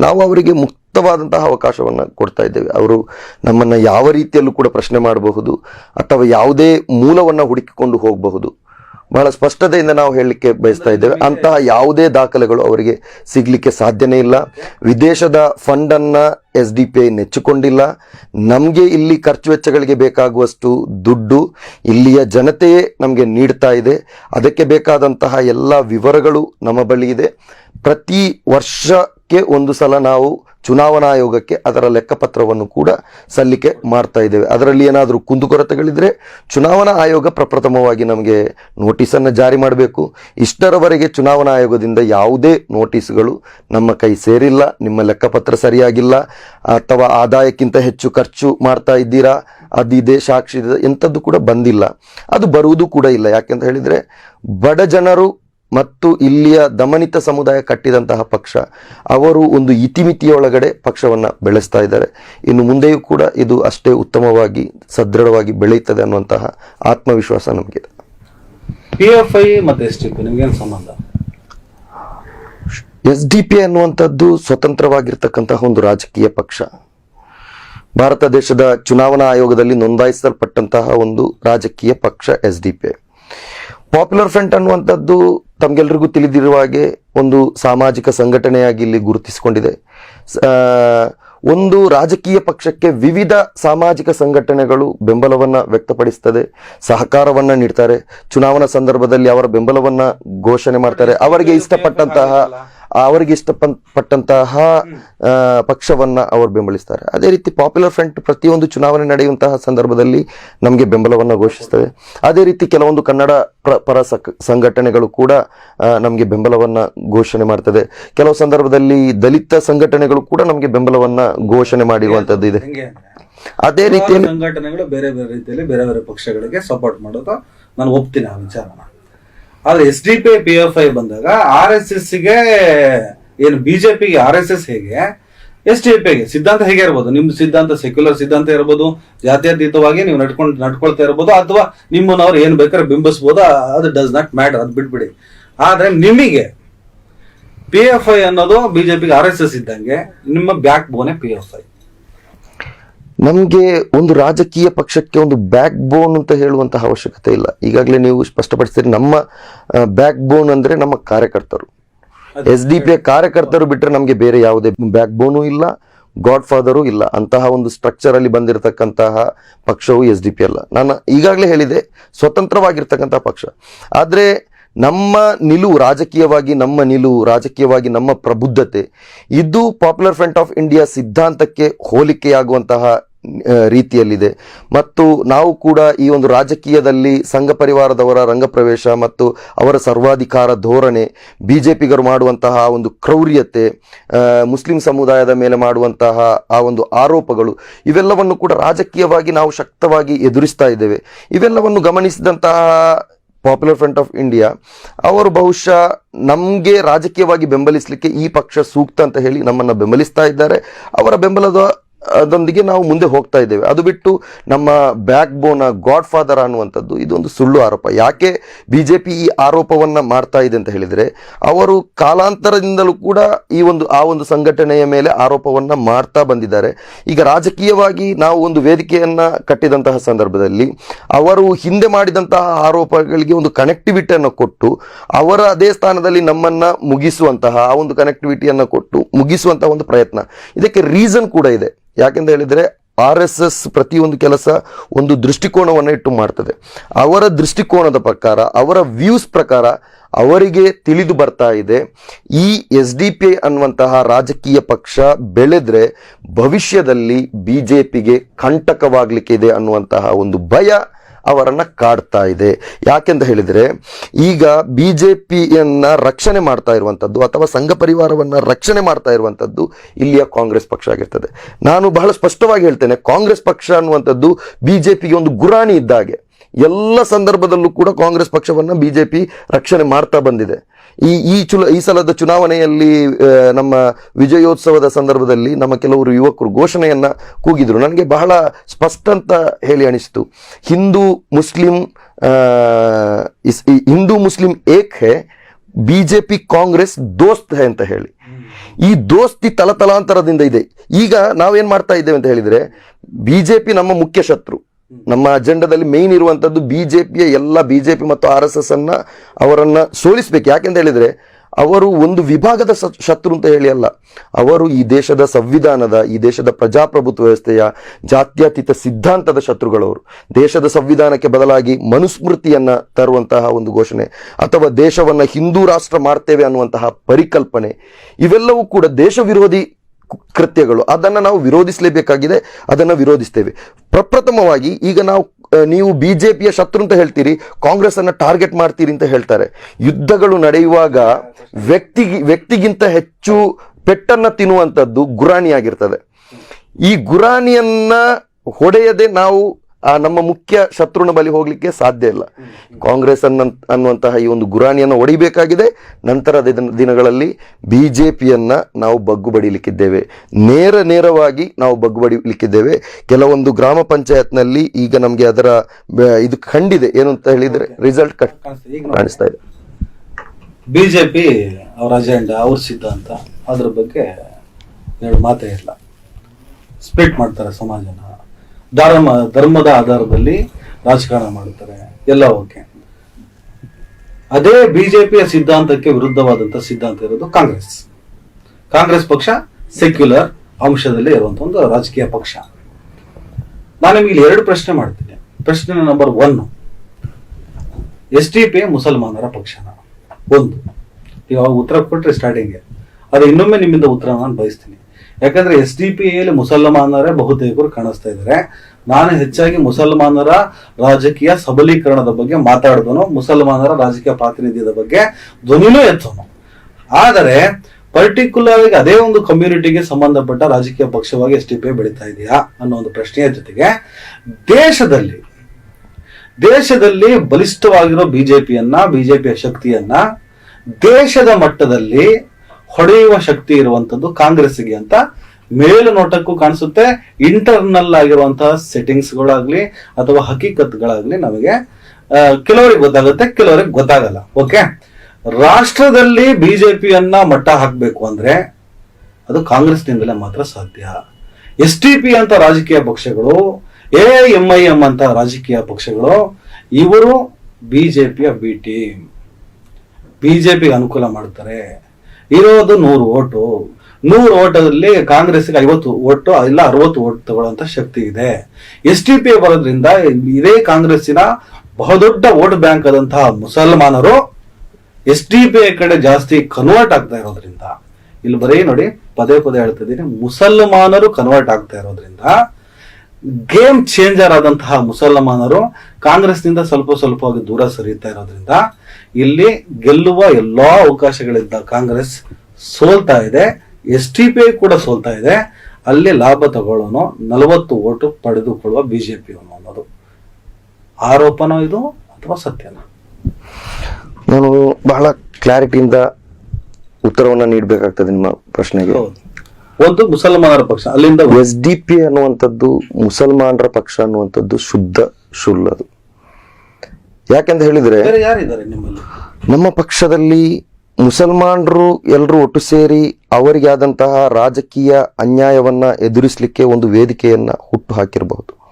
ನಾವು ಅವರಿಗೆ ಮುಕ್ತವಾದಂತಹ ಅವಕಾಶವನ್ನು ಕೊಡ್ತಾ ಇದ್ದೇವೆ. ಅವರು ನಮ್ಮನ್ನು ಯಾವ ರೀತಿಯಲ್ಲೂ ಕೂಡ ಪ್ರಶ್ನೆ ಮಾಡಬಹುದು ಅಥವಾ ಯಾವುದೇ ಮೂಲವನ್ನು ಹುಡುಕಿಕೊಂಡು ಹೋಗಬಹುದು. ಬಹಳ ಸ್ಪಷ್ಟತೆಯಿಂದ ನಾವು ಹೇಳಲಿಕ್ಕೆ ಬಯಸ್ತಾ ಇದ್ದೇವೆ. ಅಂತಹ ಯಾವುದೇ ದಾಖಲೆಗಳು ಅವರಿಗೆ ಸಿಗಲಿಕ್ಕೆ ಸಾಧ್ಯನೇ ಇಲ್ಲ. ವಿದೇಶದ ಫಂಡನ್ನು ಎಸ್ ಡಿ ಪಿ ಐ ನೆಚ್ಚಿಕೊಂಡಿಲ್ಲ. ನಮಗೆ ಇಲ್ಲಿ ಖರ್ಚು ವೆಚ್ಚಗಳಿಗೆ ಬೇಕಾಗುವಷ್ಟು ದುಡ್ಡು ಇಲ್ಲಿಯ ಜನತೆಯೇ ನಮಗೆ ನೀಡ್ತಾ ಇದೆ. ಅದಕ್ಕೆ ಬೇಕಾದಂತಹ ಎಲ್ಲ ವಿವರಗಳು ನಮ್ಮ ಬಳಿ ಇದೆ. ಪ್ರತಿ ವರ್ಷಕ್ಕೆ ಒಂದು ಸಲ ನಾವು ಚುನಾವಣಾ ಆಯೋಗಕ್ಕೆ ಅದರ ಲೆಕ್ಕಪತ್ರವನ್ನು ಕೂಡ ಸಲ್ಲಿಕೆ ಮಾಡ್ತಾ ಇದ್ದೇವೆ. ಅದರಲ್ಲಿ ಏನಾದರೂ ಕುಂದುಕೊರತೆಗಳಿದ್ರೆ ಚುನಾವಣಾ ಆಯೋಗ ಪ್ರಪ್ರಥಮವಾಗಿ ನಮಗೆ ನೋಟಿಸನ್ನು ಜಾರಿ ಮಾಡಬೇಕು. ಇಷ್ಟರವರೆಗೆ ಚುನಾವಣಾ ಆಯೋಗದಿಂದ ಯಾವುದೇ ನೋಟಿಸ್ಗಳು ನಮ್ಮ ಕೈ ಸೇರಿಲ್ಲ, ನಿಮ್ಮ ಲೆಕ್ಕಪತ್ರ ಸರಿಯಾಗಿಲ್ಲ, ಅಥವಾ ಆದಾಯಕ್ಕಿಂತ ಹೆಚ್ಚು ಖರ್ಚು ಮಾಡ್ತಾ ಇದ್ದೀರಾ, ಅದಿದೆ, ಸಾಕ್ಷಿ ಎಂಥದ್ದು ಕೂಡ ಬಂದಿಲ್ಲ. ಅದು ಬರುವುದು ಕೂಡ ಇಲ್ಲ. ಯಾಕೆಂತ ಹೇಳಿದರೆ ಬಡ ಜನರು ಮತ್ತು ಇಲ್ಲಿಯ ದಮನಿತ ಸಮುದಾಯ ಕಟ್ಟಿದಂತಹ ಪಕ್ಷ ಅವರು ಒಂದು ಇತಿಮಿತಿಯೊಳಗಡೆ ಪಕ್ಷವನ್ನ ಬೆಳೆಸ್ತಾ ಇದ್ದಾರೆ. ಇನ್ನು ಮುಂದೆಯೂ ಕೂಡ ಇದು ಅಷ್ಟೇ ಉತ್ತಮವಾಗಿ ಸದೃಢವಾಗಿ ಬೆಳೆಯುತ್ತದೆ ಅನ್ನುವಂತಹ ಆತ್ಮವಿಶ್ವಾಸ ನಮಗೆ. ಪಿ ಎಫ್ ಐ ಮತ್ತೆ ಎಸ್ ಟಿ ಪಿ ನಿಮ್ಗೇನು ಸಂಬಂಧ? ಎಸ್ ಡಿ ಪಿ ಅನ್ನುವಂಥದ್ದು ಸ್ವತಂತ್ರವಾಗಿರ್ತಕ್ಕಂತಹ ಒಂದು ರಾಜಕೀಯ ಪಕ್ಷ. ಭಾರತ ದೇಶದ ಚುನಾವಣಾ ಆಯೋಗದಲ್ಲಿ ನೋಂದಾಯಿಸಲ್ಪಟ್ಟಂತಹ ಒಂದು ರಾಜಕೀಯ ಪಕ್ಷ S D P popular front ಅನ್ನುವಂಥದ್ದು ತಮ್ಗೆಲ್ರಿಗೂ ತಿಳಿದಿರುವ ಹಾಗೆ ಒಂದು ಸಾಮಾಜಿಕ ಸಂಘಟನೆಯಾಗಿ ಇಲ್ಲಿ ಗುರುತಿಸಿಕೊಂಡಿದೆ. ಒಂದು ರಾಜಕೀಯ ಪಕ್ಷಕ್ಕೆ ವಿವಿಧ ಸಾಮಾಜಿಕ ಸಂಘಟನೆಗಳು ಬೆಂಬಲವನ್ನ ವ್ಯಕ್ತಪಡಿಸ್ತದೆ, ಸಹಕಾರವನ್ನ ನೀಡ್ತಾರೆ. ಚುನಾವಣಾ ಸಂದರ್ಭದಲ್ಲಿ ಅವರ ಬೆಂಬಲವನ್ನ ಘೋಷಣೆ ಮಾಡ್ತಾರೆ. ಅವರಿಗೆ ಇಷ್ಟಪಟ್ಟಂತಹ ಅವರಿಗೆ ಇಷ್ಟಪಟ್ಟಂತಹ ಪಟ್ಟಂತಹ ಪಕ್ಷವನ್ನ ಅವರು ಬೆಂಬಲಿಸ್ತಾರೆ. ಅದೇ ರೀತಿ ಪಾಪ್ಯುಲರ್ ಫ್ರಂಟ್ ಪ್ರತಿಯೊಂದು ಚುನಾವಣೆ ನಡೆಯುವಂತಹ ಸಂದರ್ಭದಲ್ಲಿ ನಮಗೆ ಬೆಂಬಲವನ್ನ ಘೋಷಿಸ್ತವೆ. ಅದೇ ರೀತಿ ಕೆಲವೊಂದು ಕನ್ನಡ ಪ್ರ- ಸಂಘಟನೆಗಳು ಕೂಡ ನಮಗೆ ಬೆಂಬಲವನ್ನ ಘೋಷಣೆ ಮಾಡ್ತದೆ. ಕೆಲವು ಸಂದರ್ಭದಲ್ಲಿ ದಲಿತ ಸಂಘಟನೆಗಳು ಕೂಡ ನಮಗೆ ಬೆಂಬಲವನ್ನ ಘೋಷಣೆ ಮಾಡಿರುವಂತದ್ದು ಇದೆ. ಅದೇ ರೀತಿ ಸಂಘಟನೆಗಳು ಬೇರೆ ಬೇರೆ ರೀತಿಯಲ್ಲಿ ಬೇರೆ ಬೇರೆ ಪಕ್ಷಗಳಿಗೆ ಸಪೋರ್ಟ್ ಮಾಡೋದು ನಾನು ಒಪ್ತೀನಿ ಆ ವಿಚಾರನ. ಆದ್ರೆ S D P P F I ಬಂದಾಗ ಆರ್ ಎಸ್ ಎಸ್ಗೆ ಏನು ಬಿಜೆಪಿಗೆ ಆರ್ ಎಸ್ ಎಸ್ ಹೇಗೆ, ಎಸ್ ಡಿ ಪಿ ಸಿದ್ಧಾಂತ ಹೇಗೆ ಇರ್ಬೋದು? ನಿಮ್ದು ಸಿದ್ಧಾಂತ ಸೆಕ್ಯುಲರ್ ಸಿದ್ಧಾಂತ ಇರ್ಬೋದು, ಜಾತ್ಯತೀತವಾಗಿ ನೀವು ನಡ್ಕೊಂಡು ನಡ್ಕೊಳ್ತಾ ಇರ್ಬೋದು, ಅಥವಾ ನಿಮ್ಮನ್ನವ್ರು ಏನ್ ಬೇಕಾದ್ರೆ ಬಿಂಬಿಸ್ಬೋದು, ಅದು ಡಸ್ ನಾಟ್ ಮ್ಯಾಟರ್ ಅದು ಬಿಟ್ಬಿಡಿ. ಆದ್ರೆ ನಿಮಗೆ ಪಿ ಎಫ್ ಐ ಅನ್ನೋದು ಬಿಜೆಪಿಗೆ ಆರ್ ಎಸ್ ಎಸ್ ಇದ್ದಂಗೆ ನಿಮ್ಮ ಬ್ಯಾಕ್ ಬೋನೆ ಪಿ ಎಫ್ ಐ. ನಮಗೆ ಒಂದು ರಾಜಕೀಯ ಪಕ್ಷಕ್ಕೆ ಒಂದು ಬ್ಯಾಕ್ ಬೋನ್ ಅಂತ ಹೇಳುವಂತಹ ಅವಶ್ಯಕತೆ ಇಲ್ಲ. ಈಗಾಗಲೇ ನೀವು ಸ್ಪಷ್ಟಪಡಿಸ್ತೀರಿ ನಮ್ಮ ಬ್ಯಾಕ್ ಬೋನ್ ಅಂದರೆ ನಮ್ಮ ಕಾರ್ಯಕರ್ತರು. ಎಸ್ ಡಿ ಪಿ ಕಾರ್ಯಕರ್ತರು ಬಿಟ್ಟರೆ ನಮಗೆ ಬೇರೆ ಯಾವುದೇ ಬ್ಯಾಕ್ ಬೋನು ಇಲ್ಲ ಗಾಡ್ ಫಾದರು ಇಲ್ಲ. ಅಂತಹ ಒಂದು ಸ್ಟ್ರಕ್ಚರ್ ಅಲ್ಲಿ ಬಂದಿರತಕ್ಕಂತಹ ಪಕ್ಷವು ಎಸ್ ಡಿ ಪಿ ಅಲ್ಲ. ನಾನು ಈಗಾಗಲೇ ಹೇಳಿದೆ ಸ್ವತಂತ್ರವಾಗಿರ್ತಕ್ಕಂತಹ ಪಕ್ಷ. ಆದ್ರೆ ನಮ್ಮ ನಿಲುವು, ರಾಜಕೀಯವಾಗಿ ನಮ್ಮ ನಿಲುವು, ರಾಜಕೀಯವಾಗಿ ನಮ್ಮ ಪ್ರಬುದ್ಧತೆ, ಇದು ಪಾಪ್ಯುಲರ್ ಫ್ರಂಟ್ ಆಫ್ ಇಂಡಿಯಾ ಸಿದ್ಧಾಂತಕ್ಕೆ ಹೋಲಿಕೆಯಾಗುವಂತಹ ರೀತಿಯಲ್ಲಿದೆ. ಮತ್ತು ನಾವು ಕೂಡ ಈ ಒಂದು ರಾಜಕೀಯದಲ್ಲಿ ಸಂಘ ಪರಿವಾರದವರ ರಂಗಪ್ರವೇಶ ಮತ್ತು ಅವರ ಸರ್ವಾಧಿಕಾರ ಧೋರಣೆ ಬಿ ಜೆ ಪಿಗರು ಮಾಡುವಂತಹ ಒಂದು ಕ್ರೌರ್ಯತೆ ಮುಸ್ಲಿಂ ಸಮುದಾಯದ ಮೇಲೆ ಮಾಡುವಂತಹ ಆ ಒಂದು ಆರೋಪಗಳು, ಇವೆಲ್ಲವನ್ನು ಕೂಡ ರಾಜಕೀಯವಾಗಿ ನಾವು ಶಕ್ತವಾಗಿ ಎದುರಿಸ್ತಾ ಇದ್ದೇವೆ. ಇವೆಲ್ಲವನ್ನು ಗಮನಿಸಿದಂತಹ ಪಾಪ್ಯುಲರ್ ಫ್ರಂಟ್ ಆಫ್ ಇಂಡಿಯಾ ಅವರು ಬಹುಶಃ ನಮಗೆ ರಾಜಕೀಯವಾಗಿ ಬೆಂಬಲಿಸಲಿಕ್ಕೆ ಈ ಪಕ್ಷ ಸೂಕ್ತ ಅಂತ ಹೇಳಿ ನಮ್ಮನ್ನು ಬೆಂಬಲಿಸ್ತಾ ಇದ್ದಾರೆ. ಅವರ ಬೆಂಬಲದ ಅದೊಂದಿಗೆ ನಾವು ಮುಂದೆ ಹೋಗ್ತಾ ಇದ್ದೇವೆ. ಅದು ಬಿಟ್ಟು ನಮ್ಮ ಬ್ಯಾಕ್ ಬೋನ್ ಗಾಡ್ ಫಾದರ್ ಅನ್ನುವಂಥದ್ದು ಇದೊಂದು ಸುಳ್ಳು ಆರೋಪ. ಯಾಕೆ ಬಿ ಜೆ ಪಿ ಈ ಆರೋಪವನ್ನು ಮಾಡ್ತಾ ಇದೆ ಅಂತ ಹೇಳಿದರೆ, ಅವರು ಕಾಲಾಂತರದಿಂದಲೂ ಕೂಡ ಈ ಒಂದು, ಆ ಒಂದು ಸಂಘಟನೆಯ ಮೇಲೆ ಆರೋಪವನ್ನು ಮಾಡ್ತಾ ಬಂದಿದ್ದಾರೆ. ಈಗ ರಾಜಕೀಯವಾಗಿ ನಾವು ಒಂದು ವೇದಿಕೆಯನ್ನು ಕಟ್ಟಿದಂತಹ ಸಂದರ್ಭದಲ್ಲಿ ಅವರು ಹಿಂದೆ ಮಾಡಿದಂತಹ ಆರೋಪಗಳಿಗೆ ಒಂದು ಕನೆಕ್ಟಿವಿಟಿಯನ್ನು ಕೊಟ್ಟು, ಅವರ ಅದೇ ಸ್ಥಾನದಲ್ಲಿ ನಮ್ಮನ್ನು ಮುಗಿಸುವಂತಹ, ಆ ಒಂದು ಕನೆಕ್ಟಿವಿಟಿಯನ್ನು ಕೊಟ್ಟು ಮುಗಿಸುವಂತಹ ಒಂದು ಪ್ರಯತ್ನ. ಇದಕ್ಕೆ ರೀಸನ್ ಕೂಡ ಇದೆ. ಯಾಕೆಂತ ಹೇಳಿದರೆ ಆರ್ ಎಸ್ ಎಸ್ ಪ್ರತಿಯೊಂದು ಕೆಲಸ ಒಂದು ದೃಷ್ಟಿಕೋನವನ್ನು ಇಟ್ಟು ಮಾಡ್ತದೆ. ಅವರ ದೃಷ್ಟಿಕೋನದ ಪ್ರಕಾರ, ಅವರ ವ್ಯೂಸ್ ಪ್ರಕಾರ ಅವರಿಗೆ ತಿಳಿದು ಬರ್ತಾ ಇದೆ. ಈ ಎಸ್ ಡಿ ಪಿ ಅನ್ನುವಂತಹ ರಾಜಕೀಯ ಪಕ್ಷ ಬೆಳೆದ್ರೆ ಭವಿಷ್ಯದಲ್ಲಿ ಬಿಜೆಪಿಗೆ ಪಿಗೆ ಇದೆ ಅನ್ನುವಂತಹ ಒಂದು ಭಯ ಅವರನ್ನ ಕಾಡ್ತಾ ಇದೆ. ಯಾಕೆಂತ ಹೇಳಿದ್ರೆ, ಈಗ ಬಿಜೆಪಿಯನ್ನ ರಕ್ಷಣೆ ಮಾಡ್ತಾ ಇರುವಂತದ್ದು ಅಥವಾ ಸಂಘ ಪರಿವಾರವನ್ನ ರಕ್ಷಣೆ ಮಾಡ್ತಾ ಇರುವಂತದ್ದು ಇಲ್ಲಿಯ ಕಾಂಗ್ರೆಸ್ ಪಕ್ಷ ಆಗಿರ್ತದೆ. ನಾನು ಬಹಳ ಸ್ಪಷ್ಟವಾಗಿ ಹೇಳ್ತೇನೆ, ಕಾಂಗ್ರೆಸ್ ಪಕ್ಷ ಅನ್ನುವಂಥದ್ದು ಬಿಜೆಪಿಗೆ ಒಂದು ಗುರಾಣಿ ಇದ್ದಾಗೆ ಎಲ್ಲ ಸಂದರ್ಭದಲ್ಲೂ ಕೂಡ ಕಾಂಗ್ರೆಸ್ ಪಕ್ಷವನ್ನ ಬಿಜೆಪಿ ರಕ್ಷಣೆ ಮಾಡ್ತಾ ಬಂದಿದೆ. ಈ ಈ ಚುಲ ಈ ಸಲದ ಚುನಾವಣೆಯಲ್ಲಿ ನಮ್ಮ ವಿಜಯೋತ್ಸವದ ಸಂದರ್ಭದಲ್ಲಿ ನಮ್ಮ ಕೆಲವರು ಯುವಕರು ಘೋಷಣೆಯನ್ನು ಕೂಗಿದ್ರು. ನನಗೆ ಬಹಳ ಸ್ಪಷ್ಟ ಅಂತ ಹೇಳಿ ಅನಿಸಿತು. ಹಿಂದೂ ಮುಸ್ಲಿಂ ಹಿಂದೂ ಮುಸ್ಲಿಂ ಏಕ್ ಹೇ ಬಿ ಜೆ ಪಿ ಕಾಂಗ್ರೆಸ್ ದೋಸ್ತ್ ಹೇ ಅಂತ ಹೇಳಿ. ಈ ದೋಸ್ತಿ ತಲತಲಾಂತರದಿಂದ ಇದೆ. ಈಗ ನಾವೇನ್ ಮಾಡ್ತಾ ಇದ್ದೇವೆ ಅಂತ ಹೇಳಿದ್ರೆ, ಬಿಜೆಪಿ ನಮ್ಮ ಮುಖ್ಯ ಶತ್ರು. ನಮ್ಮ ಅಜೆಂಡಾದಲ್ಲಿ ಮೇನ್ ಇರುವಂತದ್ದು ಬಿಜೆಪಿಯ ಎಲ್ಲ ಬಿಜೆಪಿ ಮತ್ತು ಆರ್ ಎಸ್ ಎಸ್ ಅನ್ನ ಅವರನ್ನ ಸೋಲಿಸಬೇಕು. ಯಾಕೆಂತ ಹೇಳಿದ್ರೆ, ಅವರು ಒಂದು ವಿಭಾಗದ ಶತ್ರು ಅಂತ ಹೇಳಿ ಅಲ್ಲ. ಅವರು ಈ ದೇಶದ ಸಂವಿಧಾನದ, ಈ ದೇಶದ ಪ್ರಜಾಪ್ರಭುತ್ವ ವ್ಯವಸ್ಥೆಯ ಜಾತ್ಯತೀತ ಸಿದ್ಧಾಂತದ ಶತ್ರುಗಳವರು ದೇಶದ ಸಂವಿಧಾನಕ್ಕೆ ಬದಲಾಗಿ ಮನುಸ್ಮೃತಿಯನ್ನ ತರುವಂತಹ ಒಂದು ಘೋಷಣೆ ಅಥವಾ ದೇಶವನ್ನ ಹಿಂದೂ ರಾಷ್ಟ್ರ ಮಾಡ್ತೇವೆ ಅನ್ನುವಂತಹ ಪರಿಕಲ್ಪನೆ, ಇವೆಲ್ಲವೂ ಕೂಡ ದೇಶ ವಿರೋಧಿ ಕೃತ್ಯಗಳು. ಅದನ್ನು ನಾವು ವಿರೋಧಿಸಲೇಬೇಕಾಗಿದೆ, ಅದನ್ನು ವಿರೋಧಿಸ್ತೇವೆ. ಪ್ರಪ್ರಥಮವಾಗಿ ಈಗ ನಾವು ನೀವು ಬಿ ಜೆ ಪಿಯ ಶತ್ರು ಅಂತ ಹೇಳ್ತೀರಿ ಕಾಂಗ್ರೆಸ್ ಅನ್ನ ಟಾರ್ಗೆಟ್ ಮಾಡ್ತೀರಿ ಅಂತ ಹೇಳ್ತಾರೆ. ಯುದ್ಧಗಳು ನಡೆಯುವಾಗ ವ್ಯಕ್ತಿ ವ್ಯಕ್ತಿಗಿಂತ ಹೆಚ್ಚು ಪೆಟ್ಟನ್ನ ತಿನ್ನುವಂಥದ್ದು ಗುರಾಣಿಯಾಗಿರ್ತದೆ. ಈ ಗುರಾಣಿಯನ್ನ ಹೊಡೆಯದೆ ನಾವು ಆ ನಮ್ಮ ಮುಖ್ಯ ಶತ್ರುನ ಬಲಿ ಹೋಗ್ಲಿಕ್ಕೆ ಸಾಧ್ಯ ಇಲ್ಲ. ಕಾಂಗ್ರೆಸ್ ಅನ್ನ ಅನ್ನುವಂತಹ ಈ ಒಂದು ಗುರಾಣಿಯನ್ನು ಒಡಿಬೇಕಾಗಿದೆ ನಂತರದ ದಿನ- ದಿನಗಳಲ್ಲಿ ಬಿಜೆಪಿಯನ್ನ ನಾವು ಬಗ್ಗು ಬಡಿಲಿಕ್ಕಿದ್ದೇವೆ ನೇರ ನೇರವಾಗಿ ನಾವು ಬಗ್ಗು ಬಡಿಲಿಕ್ಕಿದ್ದೇವೆ ಕೆಲವೊಂದು ಗ್ರಾಮ ಪಂಚಾಯತ್ನಲ್ಲಿ ಈಗ ನಮಗೆ ಅದರ ಬ- ಇದು ಕಂಡಿದೆ. ಏನು ಅಂತ ಹೇಳಿದ್ರೆ ರಿಸಲ್ಟ್ ನೋಡಿ. ಕಾಣಿಸ್ತಾ ಇದೆ. ಬಿಜೆಪಿ ಅವರ ಅಜೆಂಡಾ ಅವ್ರ ಸಿದ್ಧಾಂತ ಅದ್ರ ಬಗ್ಗೆ ಎರಡು ಮಾತೇ ಇಲ್ಲ. ಸ್ಪ್ಲಿಟ್ ಮಾಡ್ತಾರೆ ಸಮಾಜನ. ಧರ್ಮ, ಧರ್ಮದ ಆಧಾರದಲ್ಲಿ ರಾಜಕಾರಣ ಮಾಡುತ್ತಾರೆ. ಎಲ್ಲ ಓಕೆ. ಅದೇ ಬಿಜೆಪಿಯ ಸಿದ್ಧಾಂತಕ್ಕೆ ವಿರುದ್ಧವಾದಂತಹ ಸಿದ್ಧಾಂತ ಇರೋದು ಕಾಂಗ್ರೆಸ್. ಕಾಂಗ್ರೆಸ್ ಪಕ್ಷ ಸೆಕ್ಯುಲರ್ ಅಂಶದಲ್ಲಿ ಇರುವಂತ ಒಂದು ರಾಜಕೀಯ ಪಕ್ಷ. ನಾನು ನಿಮಗೆ ಎರಡು ಪ್ರಶ್ನೆ ಮಾಡ್ತೀನಿ. ಪ್ರಶ್ನೆ number one S D P ಮುಸಲ್ಮಾನರ ಪಕ್ಷನ. ಒಂದು. ನೀವು ಉತ್ತರ ಕೊಟ್ರೆ ಸ್ಟಾರ್ಟಿಂಗ್ ಅದು ಇನ್ನೊಮ್ಮೆ ನಿಮ್ಮಿಂದ ಉತ್ತರ ನಾನು ಬಯಸ್ತೀನಿ. ಯಾಕಂದ್ರೆ ಎಸ್ ಡಿ ಪಿ ಎಲ್ಲಿ ಮುಸಲ್ಮಾನರೇ ಬಹುತೇಕರು ಕಾಣಿಸ್ತಾ ಇದ್ದಾರೆ. ನಾನು ಹೆಚ್ಚಾಗಿ ಮುಸಲ್ಮಾನರ ರಾಜಕೀಯ ಸಬಲೀಕರಣದ ಬಗ್ಗೆ ಮಾತಾಡಿದನು, ಮುಸಲ್ಮಾನರ ರಾಜಕೀಯ ಪ್ರಾತಿನಿಧ್ಯದ ಬಗ್ಗೆ ಧ್ವನಿನೂ ಎತ್ತನು. ಆದರೆ ಪರ್ಟಿಕ್ಯುಲರ್ ಆಗಿ ಅದೇ ಒಂದು ಕಮ್ಯುನಿಟಿಗೆ ಸಂಬಂಧಪಟ್ಟ ರಾಜಕೀಯ ಪಕ್ಷವಾಗಿ ಎಸ್ ಡಿ ಪಿ ಬೆಳೀತಾ ಇದೆಯಾ ಅನ್ನೋ ಒಂದು ಪ್ರಶ್ನೆಯ ಜೊತೆಗೆ, ದೇಶದಲ್ಲಿ ದೇಶದಲ್ಲಿ ಬಲಿಷ್ಠವಾಗಿರೋ ಬಿಜೆಪಿಯನ್ನ ಬಿಜೆಪಿಯ ಶಕ್ತಿಯನ್ನ ದೇಶದ ಮಟ್ಟದಲ್ಲಿ ಹೊಡೆಯುವ ಶಕ್ತಿ ಇರುವಂತದ್ದು ಕಾಂಗ್ರೆಸ್ಗೆ ಅಂತ ಮೇಲು ನೋಟಕ್ಕೂ ಕಾಣಿಸುತ್ತೆ. ಇಂಟರ್ನಲ್ ಆಗಿರುವಂತಹ ಸೆಟ್ಟಿಂಗ್ಸ್ಗಳಾಗ್ಲಿ ಅಥವಾ ಹಕೀಕತ್ಗಳಾಗ್ಲಿ ನಮಗೆ ಕೆಲವರಿಗೆ ಗೊತ್ತಾಗುತ್ತೆ, ಕೆಲವರಿಗೆ ಗೊತ್ತಾಗಲ್ಲ. ಓಕೆ ರಾಷ್ಟ್ರದಲ್ಲಿ ಬಿಜೆಪಿಯನ್ನ ಮಟ್ಟ ಹಾಕಬೇಕು ಅಂದ್ರೆ ಅದು ಕಾಂಗ್ರೆಸ್ನಿಂದಲೇ ಮಾತ್ರ ಸಾಧ್ಯ. ಎಸ್ ಟಿ ಪಿ ಅಂತ ರಾಜಕೀಯ ಪಕ್ಷಗಳು ಎ ಎಂ ಐ ಎಂ ಅಂತ ರಾಜಕೀಯ ಪಕ್ಷಗಳು, ಇವರು ಬಿಜೆಪಿಯ ಬಿ ಟೀಮ್ ಬಿಜೆಪಿಗೆ ಅನುಕೂಲ ಮಾಡ್ತಾರೆ. ಇರೋದು ನೂರು ಓಟು. ನೂರು ಓಟದಲ್ಲಿ ಕಾಂಗ್ರೆಸ್ಗೆ ಐವತ್ತು ಓಟು ಇಲ್ಲ ಅರವತ್ತು ಓಟ್ ತಗೊಳ್ಳುವಂತ ಶಕ್ತಿ ಇದೆ. ಎಸ್ ಟಿ ಪಿ ಬರೋದ್ರಿಂದ ಇದೇ ಕಾಂಗ್ರೆಸ್ಸಿನ ಬಹುದೊಡ್ಡ ವೋಟ್ ಬ್ಯಾಂಕ್ ಆದಂತಹ ಮುಸಲ್ಮಾನರು ಎಸ್ ಡಿ ಪಿ ಕಡೆ ಜಾಸ್ತಿ ಕನ್ವರ್ಟ್ ಆಗ್ತಾ ಇರೋದ್ರಿಂದ. ಇಲ್ಲಿ ಬರೀ ನೋಡಿ, ಪದೇ ಪದೇ ಹೇಳ್ತಾ ಇದ್ದೀನಿ, ಮುಸಲ್ಮಾನರು ಕನ್ವರ್ಟ್ ಆಗ್ತಾ ಇರೋದ್ರಿಂದ ಗೇಮ್ ಚೇಂಜರ್ ಆದಂತಹ ಮುಸಲ್ಮಾನರು ಕಾಂಗ್ರೆಸ್ನಿಂದ ಸ್ವಲ್ಪ ಸ್ವಲ್ಪವಾಗಿ ದೂರ ಸರಿಯುತ್ತಾ ಇರೋದ್ರಿಂದ ಇಲ್ಲಿ ಗೆಲ್ಲುವ ಎಲ್ಲಾ ಅವಕಾಶಗಳಿದ್ದ ಕಾಂಗ್ರೆಸ್ ಸೋಲ್ತಾ ಇದೆ ಎಸ್ ಟಿ ಪಿ ಕೂಡ ಸೋಲ್ತಾ ಇದೆ. ಅಲ್ಲಿ ಲಾಭ ತಗೊಳ್ಳೋನು ನಲವತ್ತು ಓಟು ಪಡೆದುಕೊಳ್ಳುವ ಬಿಜೆಪಿ ಅನ್ನೋದು. ಆರೋಪನೋ ಇದು ಅಥವಾ ಸತ್ಯನೋ? ನಾನು ಬಹಳ ಕ್ಲಾರಿಟಿಯಿಂದ ಉತ್ತರವನ್ನ ನೀಡಬೇಕಾಗ್ತದೆ ನಿಮ್ಮ ಪ್ರಶ್ನೆಗೆ. ಒಂದು ಮುಸಲ್ಮಾನರ ಪಕ್ಷ ಅಲ್ಲಿಂದ ಎಸ್ ಡಿ ಪಿ ಅನ್ನುವಂಥದ್ದು ಮುಸಲ್ಮಾನರ ಪಕ್ಷ ಅನ್ನುವಂಥದ್ದು ಶುದ್ಧ ಸುಳ್ಳದು. ಯಾಕೆಂತ ಹೇಳಿದ್ರೆ ಬೇರೆ ಯಾರಿದ್ದಾರೆ ನಿಮ್ಮಲ್ಲಿ? ನಮ್ಮ ಪಕ್ಷದಲ್ಲಿ ಮುಸಲ್ಮಾನರು ಎಲ್ಲರೂ ಒಟ್ಟು ಸೇರಿ ಅವರಿಗೆ ಆದಂತಹ ರಾಜಕೀಯ ಅನ್ಯಾಯವನ್ನ ಎದುರಿಸಲಿಕ್ಕೆ ಒಂದು ವೇದಿಕೆಯನ್ನ ಹುಟ್ಟು ಹಾಕಿರಬಹುದು.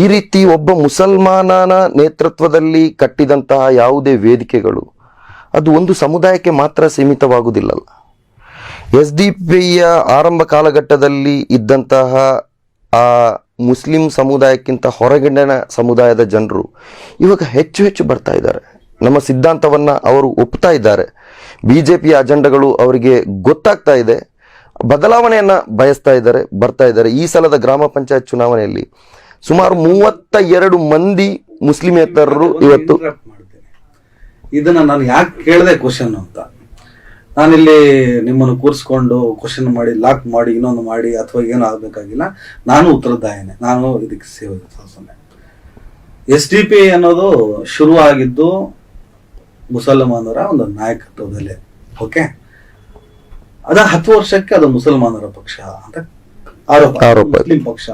ಈ ರೀತಿ ಒಬ್ಬ ಮುಸಲ್ಮಾನನ ನೇತೃತ್ವದಲ್ಲಿ ಕಟ್ಟಿದಂತಹ ಯಾವುದೇ ವೇದಿಕೆಗಳು ಅದು ಒಂದು ಸಮುದಾಯಕ್ಕೆ ಮಾತ್ರ ಸೀಮಿತವಾಗುವುದಿಲ್ಲಲ್ಲ. ಎಸ್ ಡಿ ಪಿಯ ಆರಂಭ ಕಾಲಘಟ್ಟದಲ್ಲಿ ಇದ್ದಂತಹ ಆ ಮುಸ್ಲಿಂ ಸಮುದಾಯಕ್ಕಿಂತ ಹೊರಗಿನ ಸಮುದಾಯದ ಜನರು ಇವಾಗ ಹೆಚ್ಚು ಹೆಚ್ಚು ಬರ್ತಾ ಇದ್ದಾರೆ. ನಮ್ಮ ಸಿದ್ಧಾಂತವನ್ನ ಅವರು ಒಪ್ತಾ ಇದ್ದಾರೆ. ಬಿ ಜೆ ಪಿಯ ಅಜೆಂಡಗಳು ಅವರಿಗೆ ಗೊತ್ತಾಗ್ತಾ ಇದೆ. ಬದಲಾವಣೆಯನ್ನ ಬಯಸ್ತಾ ಇದ್ದಾರೆ ಬರ್ತಾ ಇದ್ದಾರೆ. ಈ ಸಲದ ಗ್ರಾಮ ಪಂಚಾಯತ್ ಚುನಾವಣೆಯಲ್ಲಿ ಸುಮಾರು ಮೂವತ್ತ ಎರಡು ಮಂದಿ ಮುಸ್ಲಿಮೇತರರು ಇವತ್ತು ಇದನ್ನ ನಾನು ಯಾಕೆ ಕೇಳಿದೆ ಕ್ವಶನ್ ಅಂತ? ನಾನಿಲ್ಲಿ ನಿಮ್ಮನ್ನು ಕೂರಿಸ್ಕೊಂಡು ಕ್ವಶನ್ ಮಾಡಿ ಲಾಕ್ ಮಾಡಿ ಇನ್ನೊಂದು ಮಾಡಿ ಅಥವಾ ಏನೂ ಆಗಬೇಕಾಗಿಲ್ಲ. ನಾನು ಉತ್ತರದಾಯನೆ. ನಾನು ಇದಕ್ಕೆ ಸೇವೆ ಸೊನ್ನೆ ಎಸ್ ಡಿ ಪಿ ಅನ್ನೋದು ಶುರುವಾಗಿದ್ದು ಮುಸಲ್ಮಾನರ ಒಂದು ನಾಯಕತ್ವದಲ್ಲೇ. ಓಕೆ ಅದ ಹತ್ತು ವರ್ಷಕ್ಕೆ ಅದು ಮುಸಲ್ಮಾನರ ಪಕ್ಷ ಅಂತ ಆರೋಪ. ಮುಸ್ಲಿಂ ಪಕ್ಷ.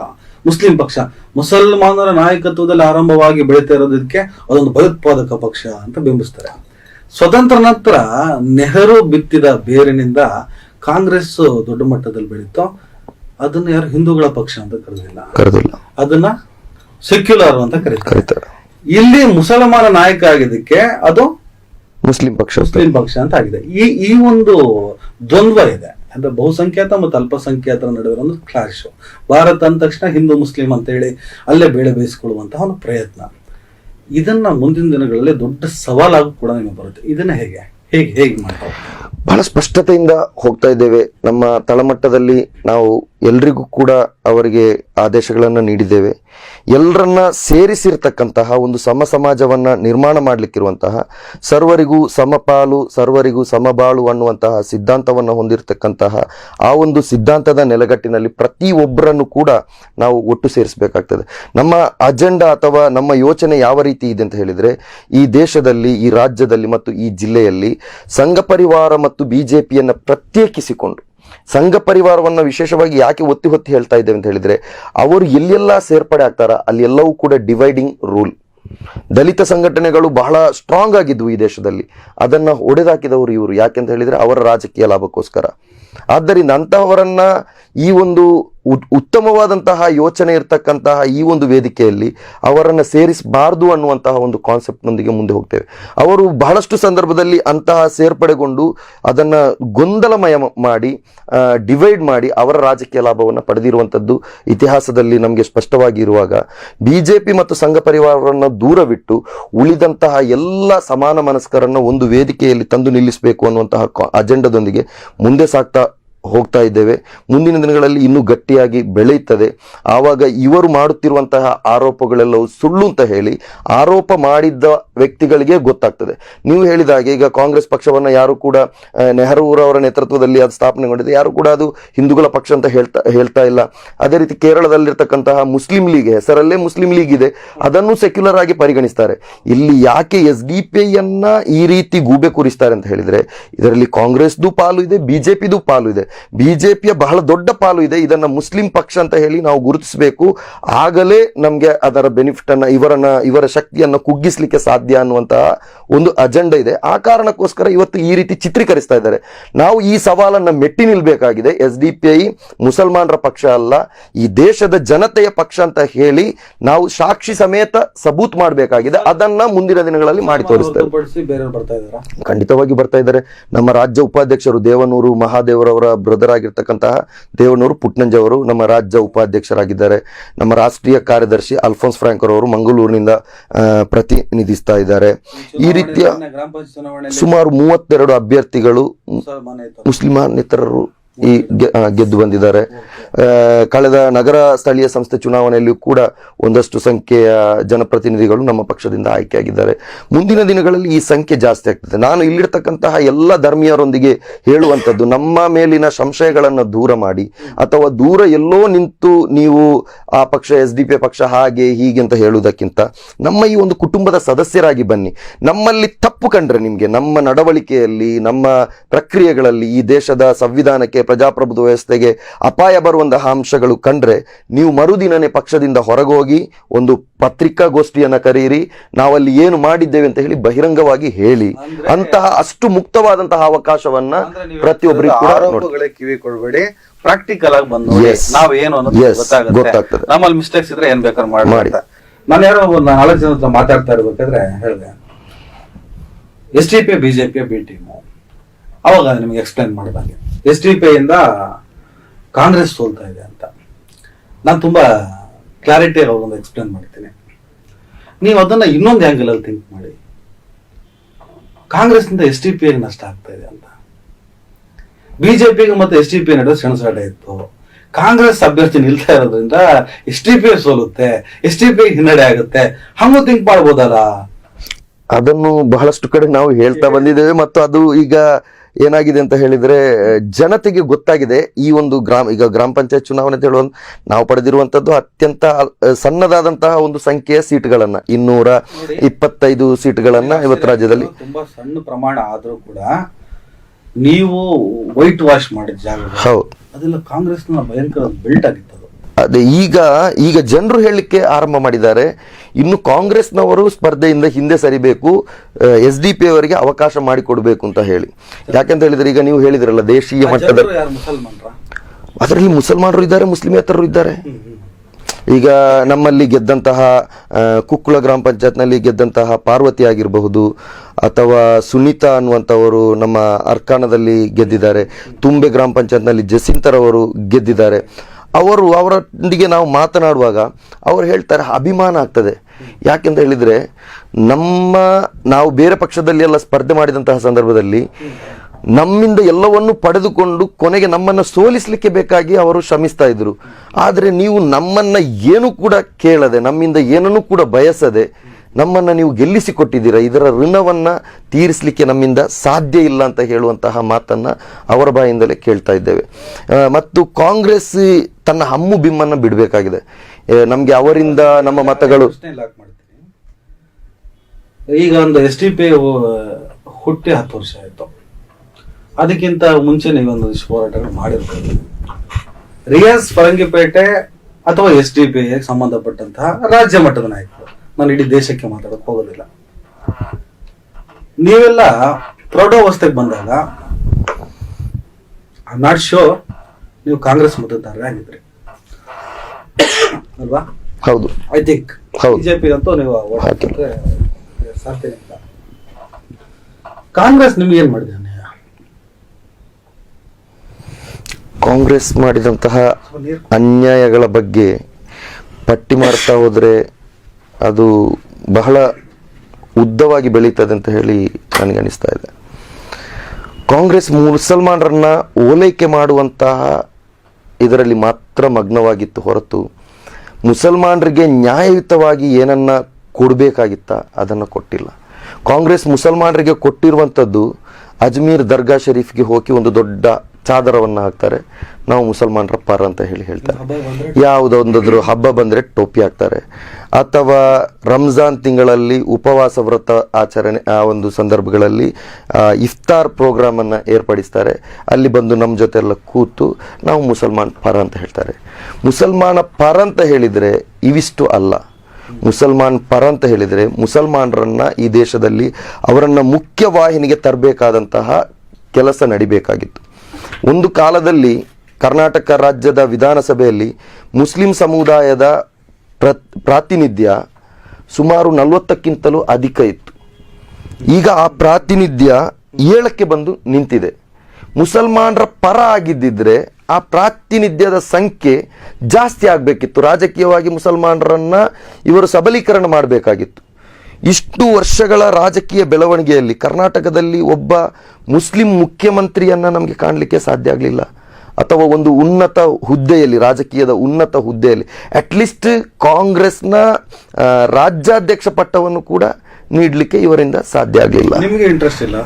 ಮುಸ್ಲಿಂ ಪಕ್ಷ. ಮುಸಲ್ಮಾನರ ನಾಯಕತ್ವದಲ್ಲಿ ಆರಂಭವಾಗಿ ಬೆಳೀತಾ ಇರೋದಕ್ಕೆ ಅದೊಂದು ಭಯೋತ್ಪಾದಕ ಪಕ್ಷ ಅಂತ ಬಿಂಬಿಸ್ತಾರೆ. ಸ್ವತಂತ್ರ ನಂತರ ನೆಹರು ಬಿತ್ತಿದ ಬೇರಿನಿಂದ ಕಾಂಗ್ರೆಸ್ ದೊಡ್ಡ ಮಟ್ಟದಲ್ಲಿ ಬೆಳೀತು ಅದನ್ನ ಯಾರು ಹಿಂದೂಗಳ ಪಕ್ಷ ಅಂತ ಕರೆದಿಲ್ಲ. ಕರೆದಿಲ್ಲ. ಅದನ್ನ ಸೆಕ್ಯುಲರ್ ಅಂತ ಕರೀತಾರೆ. ಕರೀತಾರೆ. ಇಲ್ಲಿ ಮುಸಲ್ಮಾನ ನಾಯಕ ಆಗಿದ್ದಕ್ಕೆ ಅದು ಮುಸ್ಲಿಂ ಪಕ್ಷ ಮುಸ್ಲಿಂ ಪಕ್ಷ ಅಂತ ಆಗಿದೆ. ಈ ಈ ಒಂದು ದ್ವಂದ್ವ ಇದೆ. ಅಂದ್ರೆ ಬಹುಸಂಖ್ಯಾತ ಮತ್ತು ಅಲ್ಪಸಂಖ್ಯಾತರ ನಡುವೆ ಒಂದು ಕ್ಲಾಶ್ ಭಾರತ ಅಂದ ತಕ್ಷಣ ಹಿಂದೂ ಮುಸ್ಲಿಂ ಅಂತ ಹೇಳಿ ಅಲ್ಲೇ ಬೇಳೆ ಬೇಯಿಸಿಕೊಳ್ಳುವಂತಹ ಒಂದು ಪ್ರಯತ್ನ. ಇದನ್ನ ಮುಂದಿನ ದಿನಗಳಲ್ಲಿ ದೊಡ್ಡ ಸವಾಲಾಗಿ ಕೂಡ ನಿಮಗೆ ಬರುತ್ತೆ. ಇದನ್ನ ಹೇಗೆ? ಹೇಗೆ ಹೇಗೆ ಮಾಡ್ತಾರೆ ಬಹಳ ಸ್ಪಷ್ಟತೆಯಿಂದ ಹೋಗ್ತಾ ಇದ್ದೇವೆ. ನಮ್ಮ ತಳಮಟ್ಟದಲ್ಲಿ ನಾವು ಎಲ್ರಿಗೂ ಕೂಡ ಅವರಿಗೆ ಆದೇಶಗಳನ್ನು ನೀಡಿದ್ದೇವೆ. ಎಲ್ಲರನ್ನ ಸೇರಿಸಿರ್ತಕ್ಕಂತಹ ಒಂದು ಸಮ ಸಮಾಜವನ್ನು ನಿರ್ಮಾಣ ಮಾಡಲಿಕ್ಕಿರುವಂತಹ, ಸರ್ವರಿಗೂ ಸಮಪಾಲು, ಸರ್ವರಿಗೂ ಸಮಬಾಳು ಅನ್ನುವಂತಹ ಸಿದ್ಧಾಂತವನ್ನು ಹೊಂದಿರತಕ್ಕಂತಹ ಆ ಒಂದು ಸಿದ್ಧಾಂತದ ನೆಲೆಗಟ್ಟಿನಲ್ಲಿ ಪ್ರತಿಯೊಬ್ಬರನ್ನು ಕೂಡ ನಾವು ಒಟ್ಟು ಸೇರಿಸಬೇಕಾಗ್ತದೆ. ನಮ್ಮ ಅಜೆಂಡಾ ಅಥವಾ ನಮ್ಮ ಯೋಚನೆ ಯಾವ ರೀತಿ ಇದೆ ಅಂತ ಹೇಳಿದರೆ, ಈ ದೇಶದಲ್ಲಿ, ಈ ರಾಜ್ಯದಲ್ಲಿ ಮತ್ತು ಈ ಜಿಲ್ಲೆಯಲ್ಲಿ ಸಂಘ ಪರಿವಾರ ಮತ್ತು ಪಿಯನ್ನು ಪ್ರತ್ಯೇಕಿಸಿಕೊಂಡು ಸಂಘ ಪರಿವಾರವನ್ನು ವಿಶೇಷವಾಗಿ ಯಾಕೆ ಒತ್ತಿ ಹೊತ್ತಿ ಹೇಳ್ತಾ ಇದ್ದೇವೆ ಅಂತ ಹೇಳಿದ್ರೆ, ಅವರು ಎಲ್ಲೆಲ್ಲ ಸೇರ್ಪಡೆ ಆಗ್ತಾರ, ಅಲ್ಲಿ ಎಲ್ಲವೂ ಕೂಡ ಡಿವೈಡಿಂಗ್ ರೂಲ್. ದಲಿತ ಸಂಘಟನೆಗಳು ಬಹಳ ಸ್ಟ್ರಾಂಗ್ ಆಗಿದ್ವು ಈ ದೇಶದಲ್ಲಿ. ಅದನ್ನ ಒಡೆದಾಕಿದವರು ಇವರು. ಯಾಕೆಂತ ಹೇಳಿದ್ರೆ ಅವರ ರಾಜಕೀಯ ಲಾಭಕ್ಕೋಸ್ಕರ. ಆದ್ದರಿಂದ ಅಂತಹವರನ್ನು ಈ ಒಂದು ಉತ್ತಮವಾದಂತಹ ಯೋಚನೆ ಇರತಕ್ಕಂತಹ ಈ ಒಂದು ವೇದಿಕೆಯಲ್ಲಿ ಅವರನ್ನು ಸೇರಿಸಬಾರದು ಅನ್ನುವಂತಹ ಒಂದು ಕಾನ್ಸೆಪ್ಟ್ನೊಂದಿಗೆ ಮುಂದೆ ಹೋಗ್ತೇವೆ. ಅವರು ಬಹಳಷ್ಟು ಸಂದರ್ಭದಲ್ಲಿ ಅಂತಹ ಸೇರ್ಪಡೆಗೊಂಡು ಅದನ್ನು ಗೊಂದಲಮಯ ಮಾಡಿ ಡಿವೈಡ್ ಮಾಡಿ ಅವರ ರಾಜಕೀಯ ಲಾಭವನ್ನು ಪಡೆದಿರುವಂಥದ್ದು ಇತಿಹಾಸದಲ್ಲಿ ನಮಗೆ ಸ್ಪಷ್ಟವಾಗಿ ಇರುವಾಗ ಬಿಜೆಪಿ ಮತ್ತು ಸಂಘ ಪರಿವಾರವನ್ನು ದೂರವಿಟ್ಟು ಉಳಿದಂತಹ ಎಲ್ಲ ಸಮಾನ ಮನಸ್ಕರನ್ನು ಒಂದು ವೇದಿಕೆಯಲ್ಲಿ ತಂದು ನಿಲ್ಲಿಸಬೇಕು ಅನ್ನುವಂತಹ ಅಜೆಂಡದೊಂದಿಗೆ ಮುಂದೆ ಸಾಗ್ತಾ ಹೋಗ್ತಾ ಇದ್ದೇವೆ. ಮುಂದಿನ ದಿನಗಳಲ್ಲಿ ಇನ್ನೂ ಗಟ್ಟಿಯಾಗಿ ಬೆಳೆಯುತ್ತದೆ. ಆವಾಗ ಇವರು ಮಾಡುತ್ತಿರುವಂತಹ ಆರೋಪಗಳೆಲ್ಲವೂ ಸುಳ್ಳು ಅಂತ ಹೇಳಿ ಆರೋಪ ಮಾಡಿದ್ದ ವ್ಯಕ್ತಿಗಳಿಗೆ ಗೊತ್ತಾಗ್ತದೆ. ನೀವು ಹೇಳಿದ ಹಾಗೆ ಈಗ ಕಾಂಗ್ರೆಸ್ ಪಕ್ಷವನ್ನು ಯಾರು ಕೂಡ ನೆಹರು ನೆಹರೂರವರ ನೇತೃತ್ವದಲ್ಲಿ ಅದು ಸ್ಥಾಪನೆಗೊಂಡಿದೆ. ಯಾರು ಕೂಡ ಅದು ಹಿಂದೂಗಳ ಪಕ್ಷ ಅಂತ ಹೇಳ್ತಾ ಹೇಳ್ತಾ ಇಲ್ಲ. ಅದೇ ರೀತಿ ಕೇರಳದಲ್ಲಿರ್ತಕ್ಕಂತಹ ಮುಸ್ಲಿಂ ಲೀಗ್, ಹೆಸರಲ್ಲೇ ಮುಸ್ಲಿಂ ಲೀಗ್ ಇದೆ. ಅದನ್ನು ಸೆಕ್ಯುಲರ್ ಆಗಿ ಪರಿಗಣಿಸ್ತಾರೆ. ಇಲ್ಲಿ ಯಾಕೆ ಎಸ್ ಡಿ ಪಿ ಈ ರೀತಿ ಗೂಬೆ ಕೂರಿಸ್ತಾರೆ ಅಂತ ಹೇಳಿದ್ರೆ, ಇದರಲ್ಲಿ ಕಾಂಗ್ರೆಸ್ದು ಪಾಲು ಇದೆ, ಬಿಜೆಪಿದು ಪಾಲು ಇದೆ. ಬಿಜೆಪಿಯ ಬಹಳ ದೊಡ್ಡ ಪಾಲು ಇದೆ. ಇದನ್ನ ಮುಸ್ಲಿಂ ಪಕ್ಷ ಅಂತ ಹೇಳಿ ನಾವು ಗುರುತಿಸಬೇಕು. ಆಗಲೇ ನಮಗೆ ಅದರ ಬೆನಿಫಿಟ್ ಅನ್ನ ಇವರನ್ನ ಇವರ ಶಕ್ತಿಯನ್ನ ಕುಗ್ಗಿಸ್ಲಿಕ್ಕೆ ಸಾಧ್ಯ ಅನ್ನುವಂತಹ ಒಂದು ಅಜೆಂಡಾ ಇದೆ. ಆ ಕಾರಣಕ್ಕೋಸ್ಕರ ಇವತ್ತು ಈ ರೀತಿ ಚಿತ್ರೀಕರಿಸ್ತಾ ಇದ್ದಾರೆ. ನಾವು ಈ ಸವಾಲನ್ನ ಮೆಟ್ಟಿ ನಿಲ್ಬೇಕಾಗಿದೆ. ಎಸ್ ಡಿ ಪಿ ಐ ಮುಸಲ್ಮಾನರ ಪಕ್ಷ ಅಲ್ಲ ಈ ದೇಶದ ಜನತೆಯ ಪಕ್ಷ ಅಂತ ಹೇಳಿ ನಾವು ಸಾಕ್ಷಿ ಸಮೇತ ಸಬೂತ್ ಮಾಡಬೇಕಾಗಿದೆ. ಅದನ್ನ ಮುಂದಿನ ದಿನಗಳಲ್ಲಿ ಮಾಡಿ ಇದಾರಾ ಖಂಡಿತವಾಗಿ ಬರ್ತಾ ಇದ್ದಾರೆ. ನಮ್ಮ ರಾಜ್ಯ ಉಪಾಧ್ಯಕ್ಷರು ದೇವನೂರು ಮಹಾದೇವರವರ ಬ್ರದರ್ ಆಗಿರ್ತಕ್ಕಂತಹ ದೇವನೂರು ಪುಟ್ನಂಜವರು ನಮ್ಮ ರಾಜ್ಯ ಉಪಾಧ್ಯಕ್ಷರಾಗಿದ್ದಾರೆ. ನಮ್ಮ ರಾಷ್ಟ್ರೀಯ ಕಾರ್ಯದರ್ಶಿ ಅಲ್ಫೋನ್ಸ್ ಫ್ರಾಂಕರ್ ಅವರು ಮಂಗಳೂರಿನಿಂದ ಪ್ರತಿನಿಧಿಸ್ತಾ ಇದ್ದಾರೆ. ಈ ರೀತಿಯ ಸುಮಾರು ಮೂವತ್ತೆರಡು ಅಭ್ಯರ್ಥಿಗಳು ಮುಸ್ಲಿಮ ಮುಸ್ಲಿಮಾನೇತರರು ಈ ಗೆದ್ದು ಬಂದಿದ್ದಾರೆ. ಕಳೆದ ನಗರ ಸ್ಥಳೀಯ ಸಂಸ್ಥೆ ಚುನಾವಣೆಯಲ್ಲಿಯೂ ಕೂಡ ಒಂದಷ್ಟು ಸಂಖ್ಯೆಯ ಜನಪ್ರತಿನಿಧಿಗಳು ನಮ್ಮ ಪಕ್ಷದಿಂದ ಆಯ್ಕೆಯಾಗಿದ್ದಾರೆ. ಮುಂದಿನ ದಿನಗಳಲ್ಲಿ ಈ ಸಂಖ್ಯೆ ಜಾಸ್ತಿ ಆಗ್ತದೆ. ನಾನು ಇಲ್ಲಿರ್ತಕ್ಕಂತಹ ಎಲ್ಲ ಧರ್ಮೀಯರೊಂದಿಗೆ ಹೇಳುವಂಥದ್ದು, ನಮ್ಮ ಮೇಲಿನ ಸಂಶಯಗಳನ್ನು ದೂರ ಮಾಡಿ, ಅಥವಾ ದೂರ ಎಲ್ಲೋ ನಿಂತು ನೀವು ಆ ಪಕ್ಷ, ಎಸ್ ಡಿ ಪಕ್ಷ ಹಾಗೆ ಹೀಗೆ ಅಂತ ಹೇಳುವುದಕ್ಕಿಂತ ನಮ್ಮ ಈ ಒಂದು ಕುಟುಂಬದ ಸದಸ್ಯರಾಗಿ ಬನ್ನಿ. ನಮ್ಮಲ್ಲಿ ತಪ್ಪು ಕಂಡ್ರೆ ನಿಮಗೆ, ನಮ್ಮ ನಡವಳಿಕೆಯಲ್ಲಿ, ನಮ್ಮ ಪ್ರಕ್ರಿಯೆಗಳಲ್ಲಿ ಈ ದೇಶದ ಸಂವಿಧಾನಕ್ಕೆ, ಪ್ರಜಾಪ್ರಭುತ್ವ ವ್ಯವಸ್ಥೆಗೆ ಅಪಾಯ ಬರುವಂತಹ ಅಂಶಗಳು ಕಂಡ್ರೆ ನೀವು ಮರುದಿನನೇ ಪಕ್ಷದಿಂದ ಹೊರಗೋಗಿ ಒಂದು ಪತ್ರಿಕಾಗೋಷ್ಠಿಯನ್ನ ಕರೆಯಿರಿ ನಾವಲ್ಲಿ ಏನು ಮಾಡಿದ್ದೇವೆ ಅಂತ ಹೇಳಿ ಬಹಿರಂಗವಾಗಿ ಹೇಳಿ. ಅಂತಹ ಅಷ್ಟು ಮುಕ್ತವಾದಂತಹ ಅವಕಾಶವನ್ನ ಪ್ರತಿಯೊಬ್ಬರಿಗೂ ಕೂಡ ಕಿವಿ ಕೊಡಬೇಡಿ ಪ್ರಾಕ್ಟಿಕಲ್ ಆಗಿ ಬಂದು ನಾವು ಏನು ಗೊತ್ತಾಗ್ತದೆ. ನಮ್ಮಲ್ಲಿ ಮಿಸ್ಟೇಕ್ಸ್ ಇದ್ರೆ ಏನ್ ಬೇಕಾದ್ರೆ ಮಾಡಿ. ನಾನು ಯಾರೋ ಒಂದು ನಾಲ್ಕು ಜನ ಮಾತಾಡ್ತಾ ಇರ್ಬೇಕಾದ್ರೆ ಹೇಳಿದೆ. S D P BJP B team ಅವಾಗ ನಿಮಗೆ ಎಕ್ಸ್ಪ್ಲೈನ್ ಮಾಡಿದಂಗೆ. ಎಸ್ ಡಿ ಪಿ ಇಂದ ಕಾಂಗ್ರೆಸ್ ಸೋಲ್ತಾ ಇದೆ ಅಂತ. ನಾನು ತುಂಬಾ ಕ್ಲಾರಿಟಿ ಒಂದು ಎಕ್ಸ್ಪ್ಲೇನ್ ಮಾಡ್ತೀನಿ. ನೀವು ಅದನ್ನ ಇನ್ನೊಂದು ಆಂಗಲ್ ಅಲ್ಲಿ ಥಿಂಕ್ ಮಾಡಿ. ಕಾಂಗ್ರೆಸ್ನಿಂದ ಎಸ್ ಡಿ ಪಿ ನಷ್ಟ ಆಗ್ತಾ ಇದೆ ಅಂತ. ಬಿಜೆಪಿಗೆ ಮತ್ತೆ ಎಸ್ ಡಿ ಪಿ ನಡುವೆ ಸೆಣಸಾಟ ಇತ್ತು. ಕಾಂಗ್ರೆಸ್ ಅಭ್ಯರ್ಥಿ ನಿಲ್ತಾ ಇರೋದ್ರಿಂದ ಎಸ್ ಡಿ ಪಿ ಸೋಲುತ್ತೆ ಎಸ್ ಡಿ ಪಿ ಹಿನ್ನಡೆ ಆಗುತ್ತೆ. ಹಂಗೂ ಥಿಂಕ್ ಮಾಡ್ಬೋದಲ್ಲ? ಅದನ್ನು ಬಹಳಷ್ಟು ಕಡೆ ನಾವು ಹೇಳ್ತಾ ಬಂದಿದ್ದೇವೆ ಮತ್ತು ಅದು ಈಗ ಏನಾಗಿದೆ ಅಂತ ಹೇಳಿದ್ರೆ ಜನತೆಗೆ ಗೊತ್ತಾಗಿದೆ ಈ ಒಂದು ಗ್ರಾಮ ಈಗ ಗ್ರಾಮ ಪಂಚಾಯತ್ ಚುನಾವಣೆ ಅಂತ ಹೇಳುವ ನಾವು ಪಡೆದಿರುವಂತದ್ದು ಅತ್ಯಂತ ಸಣ್ಣದಾದಂತಹ ಒಂದು ಸಂಖ್ಯೆಯ ಸೀಟ್ಗಳನ್ನು ಇನ್ನೂರ ಇಪ್ಪತ್ತೈದು ಸೀಟ್ಗಳನ್ನು ಇವತ್ತು ರಾಜ್ಯದಲ್ಲಿ. ತುಂಬಾ ಸಣ್ಣ ಪ್ರಮಾಣ ಆದರೂ ಕೂಡ ನೀವು ವೈಟ್ ವಾಶ್ ಮಾಡಿದ ಜಾಗ ಹೌದು. ಅದೆಲ್ಲ ಕಾಂಗ್ರೆಸ್ನ ಭಯಂಕರ ಬಿಲ್ಟ್ ಆಗಿತ್ತು. ಅದು ಈಗ ಈಗ ಜನರು ಹೇಳಲಿಕ್ಕೆ ಆರಂಭ ಮಾಡಿದ್ದಾರೆ. ಇನ್ನು ಕಾಂಗ್ರೆಸ್ನವರು ಸ್ಪರ್ಧೆಯಿಂದ ಹಿಂದೆ ಸರಿಬೇಕು ಎಸ್ ಡಿ ಪಿ ಅವರಿಗೆ ಅವಕಾಶ ಮಾಡಿಕೊಡಬೇಕು ಅಂತ ಹೇಳಿ. ಯಾಕೆಂತ ಹೇಳಿದ್ರೆ ಈಗ ನೀವು ಹೇಳಿದ್ರಲ್ಲ ದೇಶೀಯ ಮಟ್ಟದ ಅದರಲ್ಲಿ ಮುಸಲ್ಮಾನರು ಇದ್ದಾರೆ ಮುಸ್ಲಿಮೇತರರು ಇದ್ದಾರೆ. ಈಗ ನಮ್ಮಲ್ಲಿ ಗೆದ್ದಂತಹ ಕುಕ್ಕುಳ ಗ್ರಾಮ ಪಂಚಾಯತ್ನಲ್ಲಿ ಗೆದ್ದಂತಹ ಪಾರ್ವತಿ ಆಗಿರಬಹುದು ಅಥವಾ ಸುನೀತಾ ಅನ್ನುವಂಥವರು ನಮ್ಮ ಅರ್ಕಾಣದಲ್ಲಿ ಗೆದ್ದಿದ್ದಾರೆ. ತುಂಬೆ ಗ್ರಾಮ ಪಂಚಾಯತ್ನಲ್ಲಿ ಜಸಿಂತರವರು ಗೆದ್ದಿದ್ದಾರೆ. ಅವರು ಅವರೊಂದಿಗೆ ನಾವು ಮಾತನಾಡುವಾಗ ಅವರು ಹೇಳ್ತಾರೆ, ಅಭಿಮಾನ ಆಗ್ತದೆ. ಯಾಕೆಂತ ಹೇಳಿದರೆ, ನಮ್ಮ ನಾವು ಬೇರೆ ಪಕ್ಷದಲ್ಲಿ ಎಲ್ಲ ಸ್ಪರ್ಧೆ ಮಾಡಿದಂತಹ ಸಂದರ್ಭದಲ್ಲಿ ನಮ್ಮಿಂದ ಎಲ್ಲವನ್ನು ಪಡೆದುಕೊಂಡು ಕೊನೆಗೆ ನಮ್ಮನ್ನು ಸೋಲಿಸಲಿಕ್ಕೆ ಬೇಕಾಗಿ ಅವರು ಶ್ರಮಿಸ್ತಾ ಇದ್ರು. ಆದರೆ ನೀವು ನಮ್ಮನ್ನು ಏನು ಕೂಡ ಕೇಳದೆ, ನಮ್ಮಿಂದ ಏನನ್ನು ಕೂಡ ಬಯಸದೆ ನಮ್ಮನ್ನ ನೀವು ಗೆಲ್ಲಿಸಿಕೊಟ್ಟಿದ್ದೀರಾ? ಇದರ ಋಣವನ್ನು ತೀರಿಸಲಿಕ್ಕೆ ನಮ್ಮಿಂದ ಸಾಧ್ಯ ಇಲ್ಲ ಅಂತ ಹೇಳುವಂತಹ ಮಾತನ್ನು ಅವರ ಬಾಯಿಂದಲೇ ಕೇಳ್ತಾ ಇದ್ದೇವೆ. ಮತ್ತು ಕಾಂಗ್ರೆಸ್ ತನ್ನ ಹಮ್ಮು ಬಿಮ್ಮನ್ನ ಬಿಡಬೇಕಾಗಿದೆ. ನಮಗೆ ಅವರಿಂದ ನಮ್ಮ ಮತಗಳು ಈಗ ಒಂದು ಎಸ್ ಡಿ ಪಿ ಹುಟ್ಟಿ ಹತ್ತು ವರ್ಷ ಆಯ್ತು. ಅದಕ್ಕಿಂತ ಮುಂಚೆ ನೀವು ಒಂದಷ್ಟು ಹೋರಾಟಗಳು ಮಾಡಿರ್ಬೋದು ರಿಯಾಸ್ ಫರಂಗಿಪೇಟೆ ಅಥವಾ ಎಸ್ ಡಿ ಪಿ ಸಂಬಂಧಪಟ್ಟಂತಹ ರಾಜ್ಯ ಮಟ್ಟದ ನಾಯಕರು. ನಾನು ಇಡೀ ದೇಶಕ್ಕೆ ಮಾತಾಡಕ್ ಹೋಗೋದಿಲ್ಲ. ನೀವೆಲ್ಲ ಪ್ರೌಢಾವಸ್ಥೆಗೆ ಬಂದಾಗ ಐ ನಾಟ್ ಶೋರ್ ನೀವು ಕಾಂಗ್ರೆಸ್ ಮತದಾರರೇ ಆಗಿದ್ರಿ. ಅಲ್ವಾ? ಹೌದು. I think. ಬಿಜೆಪಿ ಅಂತೂ ನೀವು ಸಾಧ್ಯ ಇಲ್ಲ ಕಾಂಗ್ರೆಸ್ ನಿಮ್ಗೆ ಏನ್ ಮಾಡಿದೆ ಕಾಂಗ್ರೆಸ್ ಮಾಡಿದಂತಹ ಅನ್ಯಾಯಗಳ ಬಗ್ಗೆ ಪಟ್ಟಿ ಮಾಡ್ತಾ ಹೋದರೆ ಅದು ಬಹಳ ಉದ್ದವಾಗಿ ಬೆಳೀತದೆ ಅಂತ ಹೇಳಿ ನನಗೆ ಅನಿಸ್ತಾ ಇದೆ. ಕಾಂಗ್ರೆಸ್ ಮುಸಲ್ಮಾನರನ್ನ ಓಲೈಕೆ ಮಾಡುವಂತಹ ಇದರಲ್ಲಿ ಮಾತ್ರ ಮಗ್ನವಾಗಿತ್ತು ಹೊರತು ಮುಸಲ್ಮಾನರಿಗೆ ನ್ಯಾಯಯುತವಾಗಿ ಏನನ್ನ ಕೊಡಬೇಕಾಗಿತ್ತ ಅದನ್ನು ಕೊಟ್ಟಿಲ್ಲ. ಕಾಂಗ್ರೆಸ್ ಮುಸಲ್ಮಾನರಿಗೆ ಕೊಟ್ಟಿರುವಂಥದ್ದು ಅಜ್ಮೀರ್ ದರ್ಗಾ ಶರೀಫ್ಗೆ ಹೋಗಿ ಒಂದು ದೊಡ್ಡ ಚಾದರವನ್ನು ಹಾಕ್ತಾರೆ. ನಾವು ಮುಸಲ್ಮಾನರ ಪರ ಅಂತ ಹೇಳಿ ಹೇಳ್ತಾರೆ. ಯಾವುದೊಂದಾದ್ರೂ ಹಬ್ಬ ಬಂದರೆ ಟೋಪಿ ಹಾಕ್ತಾರೆ. ಅಥವಾ ರಂಜಾನ್ ತಿಂಗಳಲ್ಲಿ ಉಪವಾಸ ವ್ರತ ಆಚರಣೆ ಆ ಒಂದು ಸಂದರ್ಭಗಳಲ್ಲಿ ಇಫ್ತಾರ್ ಪ್ರೋಗ್ರಾಮ್ ಅನ್ನ ಏರ್ಪಡಿಸ್ತಾರೆ. ಅಲ್ಲಿ ಬಂದು ನಮ್ಮ ಜೊತೆ ಎಲ್ಲ ಕೂತು ನಾವು ಮುಸಲ್ಮಾನ್ ಪರ ಅಂತ ಹೇಳ್ತಾರೆ. ಮುಸಲ್ಮಾನ ಪರ ಅಂತ ಹೇಳಿದರೆ ಇವಿಷ್ಟು ಅಲ್ಲ. ಮುಸಲ್ಮಾನ್ ಪರ ಅಂತ ಹೇಳಿದರೆ ಮುಸಲ್ಮಾನರನ್ನು ಈ ದೇಶದಲ್ಲಿ ಅವರನ್ನು ಮುಖ್ಯ ವಾಹಿನಿಗೆ ತರಬೇಕಾದಂತಹ ಕೆಲಸ ನಡಿಬೇಕಾಗಿತ್ತು. ಒಂದು ಕಾಲದಲ್ಲಿ ಕರ್ನಾಟಕ ರಾಜ್ಯದ ವಿಧಾನಸಭೆಯಲ್ಲಿ ಮುಸ್ಲಿಂ ಸಮುದಾಯದ ಪ್ರ, ಪ್ರಾತಿನಿಧ್ಯ ಸುಮಾರು ನಲವತ್ತಕ್ಕಿಂತಲೂ ಅಧಿಕ ಇತ್ತು. ಈಗ ಆ ಪ್ರಾತಿನಿಧ್ಯ ಏಳಕ್ಕೆ ಬಂದು ನಿಂತಿದೆ. ಮುಸಲ್ಮಾನರ ಪರ ಆಗಿದ್ದಿದ್ರೆ ಆ ಪ್ರಾತಿನಿಧ್ಯದ ಸಂಖ್ಯೆ ಜಾಸ್ತಿ ಆಗಬೇಕಿತ್ತು. ರಾಜಕೀಯವಾಗಿ ಮುಸಲ್ಮಾನರನ್ನ ಇವರು ಸಬಲೀಕರಣ ಮಾಡಬೇಕಾಗಿತ್ತು. ಇಷ್ಟು ವರ್ಷಗಳ ರಾಜಕೀಯ ಬೆಳವಣಿಗೆಯಲ್ಲಿ ಕರ್ನಾಟಕದಲ್ಲಿ ಒಬ್ಬ ಮುಸ್ಲಿಂ ಮುಖ್ಯಮಂತ್ರಿಯನ್ನ ನಮಗೆ ಕಾಣಲಿಕ್ಕೆ ಸಾಧ್ಯ ಆಗಲಿಲ್ಲ. ಅಥವಾ ಒಂದು ಉನ್ನತ ಹುದ್ದೆಯಲ್ಲಿ ರಾಜಕೀಯದ ಉನ್ನತ ಹುದ್ದೆಯಲ್ಲಿ. ಅಟ್ಲೀಸ್ಟ್ ಕಾಂಗ್ರೆಸ್ನ ರಾಜ್ಯಾಧ್ಯಕ್ಷ ಪಟ್ಟವನ್ನು ಕೂಡ ನೀಡಲಿಕ್ಕೆ ಇವರಿಂದ ಸಾಧ್ಯ ಆಗಲಿಲ್ಲ. ನಿಮಗೆ ಇಂಟ್ರೆಸ್ಟ್ ಇಲ್ಲ?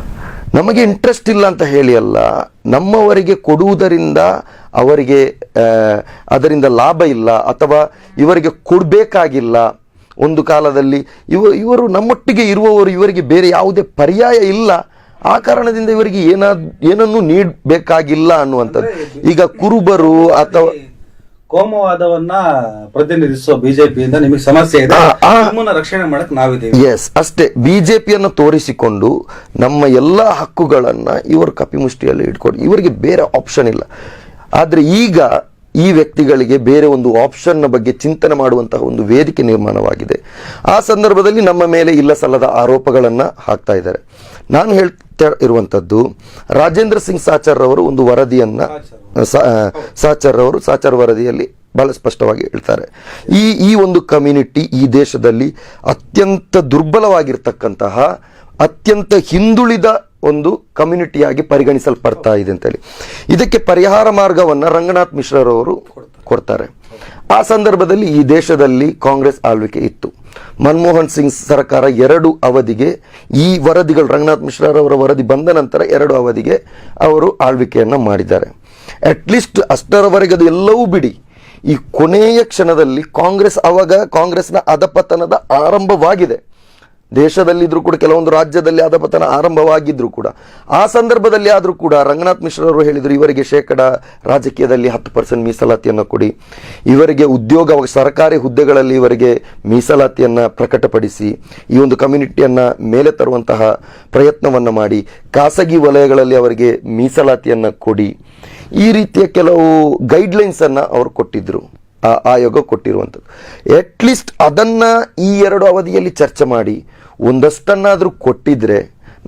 ನಮಗೆ ಇಂಟ್ರೆಸ್ಟ್ ಇಲ್ಲ ಅಂತ ಹೇಳಿ ಅಲ್ಲ. ನಮ್ಮವರಿಗೆ ಕೊಡುವುದರಿಂದ ಅವರಿಗೆ ಅದರಿಂದ ಲಾಭ ಇಲ್ಲ. ಅಥವಾ ಇವರಿಗೆ ಕೊಡಬೇಕಾಗಿಲ್ಲ. ಒಂದು ಕಾಲದಲ್ಲಿ ಇವ ಇವರು ನಮ್ಮೊಟ್ಟಿಗೆ ಇರುವವರು ಇವರಿಗೆ ಬೇರೆ ಯಾವುದೇ ಪರ್ಯಾಯ ಇಲ್ಲ. ಆ ಕಾರಣದಿಂದ ಇವರಿಗೆ ಏನಾದ್ ಏನನ್ನು ನೀಡಬೇಕಾಗಿಲ್ಲ ಅನ್ನುವಂಥದ್ದು. ಈಗ ಕುರುಬರು ಅಥವಾ ಕೋಮವಾದವನ್ನ ಪ್ರತಿನಿಧಿಸುವ ಬಿಜೆಪಿಯಿಂದ ನಿಮಗೆ ಸಮಸ್ಯೆ ಇದೆ. ರಕ್ಷಣೆ ಮಾಡಕ್ ನಾವಿದ್ದೀವಿ. ಎಸ್ ಅಷ್ಟೇ. ಬಿಜೆಪಿಯನ್ನು ತೋರಿಸಿಕೊಂಡು ನಮ್ಮ ಎಲ್ಲ ಹಕ್ಕುಗಳನ್ನ ಇವರು ಕಪಿಮುಷ್ಟಿಯಲ್ಲಿ ಇಟ್ಕೊಂಡು ಇವರಿಗೆ ಬೇರೆ ಆಪ್ಷನ್ ಇಲ್ಲ. ಆದ್ರೆ ಈಗ ಈ ವ್ಯಕ್ತಿಗಳಿಗೆ ಬೇರೆ ಒಂದು ಆಪ್ಷನ್ನ ಬಗ್ಗೆ ಚಿಂತನೆ ಮಾಡುವಂತಹ ಒಂದು ವೇದಿಕೆ ನಿರ್ಮಾಣವಾಗಿದೆ. ಆ ಸಂದರ್ಭದಲ್ಲಿ ನಮ್ಮ ಮೇಲೆ ಇಲ್ಲ ಸಲ್ಲದ ಆರೋಪಗಳನ್ನು ಹಾಕ್ತಾ ಇದ್ದಾರೆ. ನಾನು ಹೇಳ್ತಾ ಇರುವಂತದ್ದು ರಾಜೇಂದ್ರ ಸಿಂಗ್ ಸಾಚಾರ್ರವರು ಅವರು ಒಂದು ವರದಿಯನ್ನ ಸಾಚಾರ್ರವರು ಸಾಚರ್ ಅವರು ಸಾಚರ್ ವರದಿಯಲ್ಲಿ ಬಹಳ ಸ್ಪಷ್ಟವಾಗಿ ಹೇಳ್ತಾರೆ. ಈ ಈ ಒಂದು ಕಮ್ಯುನಿಟಿ ಈ ದೇಶದಲ್ಲಿ ಅತ್ಯಂತ ದುರ್ಬಲವಾಗಿರ್ತಕ್ಕಂತಹ ಅತ್ಯಂತ ಹಿಂದುಳಿದ ಒಂದು ಕಮ್ಯುನಿಟಿಯಾಗಿ ಪರಿಗಣಿಸಲ್ಪಡ್ತಾ ಇದೆ ಅಂತೇಳಿ. ಇದಕ್ಕೆ ಪರಿಹಾರ ಮಾರ್ಗವನ್ನು ರಂಗನಾಥ್ ಮಿಶ್ರರವರು ಕೊಡ್ತಾರೆ. ಆ ಸಂದರ್ಭದಲ್ಲಿ ಈ ದೇಶದಲ್ಲಿ ಕಾಂಗ್ರೆಸ್ ಆಳ್ವಿಕೆ ಇತ್ತು. ಮನಮೋಹನ್ ಸಿಂಗ್ ಸರ್ಕಾರ ಎರಡು ಅವಧಿಗೆ, ಈ ವರದಿಗಳು, ರಂಗನಾಥ್ ಮಿಶ್ರರವರ ವರದಿ ಬಂದ ನಂತರ ಎರಡು ಅವಧಿಗೆ ಅವರು ಆಳ್ವಿಕೆಯನ್ನು ಮಾಡಿದ್ದಾರೆ. ಅಟ್ಲೀಸ್ಟ್ ಅಷ್ಟರವರೆಗೆ ಅದು ಎಲ್ಲವೂ ಬಿಡಿ. ಈ ಕೊನೆಯ ಕ್ಷಣದಲ್ಲಿ ಕಾಂಗ್ರೆಸ್ ಅವಾಗ ಕಾಂಗ್ರೆಸ್ನ ಅಧಪತನದ ಆರಂಭವಾಗಿದೆ. ದೇಶದಲ್ಲಿದ್ರೂ ಕೂಡ ಕೆಲವೊಂದು ರಾಜ್ಯದಲ್ಲಿ ಅಧಪತನ ಆರಂಭವಾಗಿದ್ದರೂ ಕೂಡ, ಆ ಸಂದರ್ಭದಲ್ಲಿ ಆದರೂ ಕೂಡ ರಂಗನಾಥ್ ಮಿಶ್ರರು ಹೇಳಿದರು, ಇವರಿಗೆ ಶೇಕಡ ರಾಜಕೀಯದಲ್ಲಿ ಹತ್ತು ಪರ್ಸೆಂಟ್ ಮೀಸಲಾತಿಯನ್ನು ಕೊಡಿ. ಇವರಿಗೆ ಉದ್ಯೋಗ, ಸರ್ಕಾರಿ ಹುದ್ದೆಗಳಲ್ಲಿ ಇವರಿಗೆ ಮೀಸಲಾತಿಯನ್ನು ಪ್ರಕಟಪಡಿಸಿ, ಈ ಒಂದು ಕಮ್ಯುನಿಟಿಯನ್ನು ಮೇಲೆ ತರುವಂತಹ ಪ್ರಯತ್ನವನ್ನು ಮಾಡಿ, ಖಾಸಗಿ ವಲಯಗಳಲ್ಲಿ ಅವರಿಗೆ ಮೀಸಲಾತಿಯನ್ನು ಕೊಡಿ. ಈ ರೀತಿಯ ಕೆಲವು ಗೈಡ್ಲೈನ್ಸನ್ನು ಅವರು ಕೊಟ್ಟಿದ್ದರು ಆಯೋಗ ಕೊಟ್ಟಿರುವಂಥದ್ದು. ಅಟ್ಲೀಸ್ಟ್ ಅದನ್ನು ಈ ಎರಡು ಅವಧಿಯಲ್ಲಿ ಚರ್ಚೆ ಮಾಡಿ ಒಂದಷ್ಟನ್ನಾದರೂ ಕೊಟ್ಟಿದ್ರೆ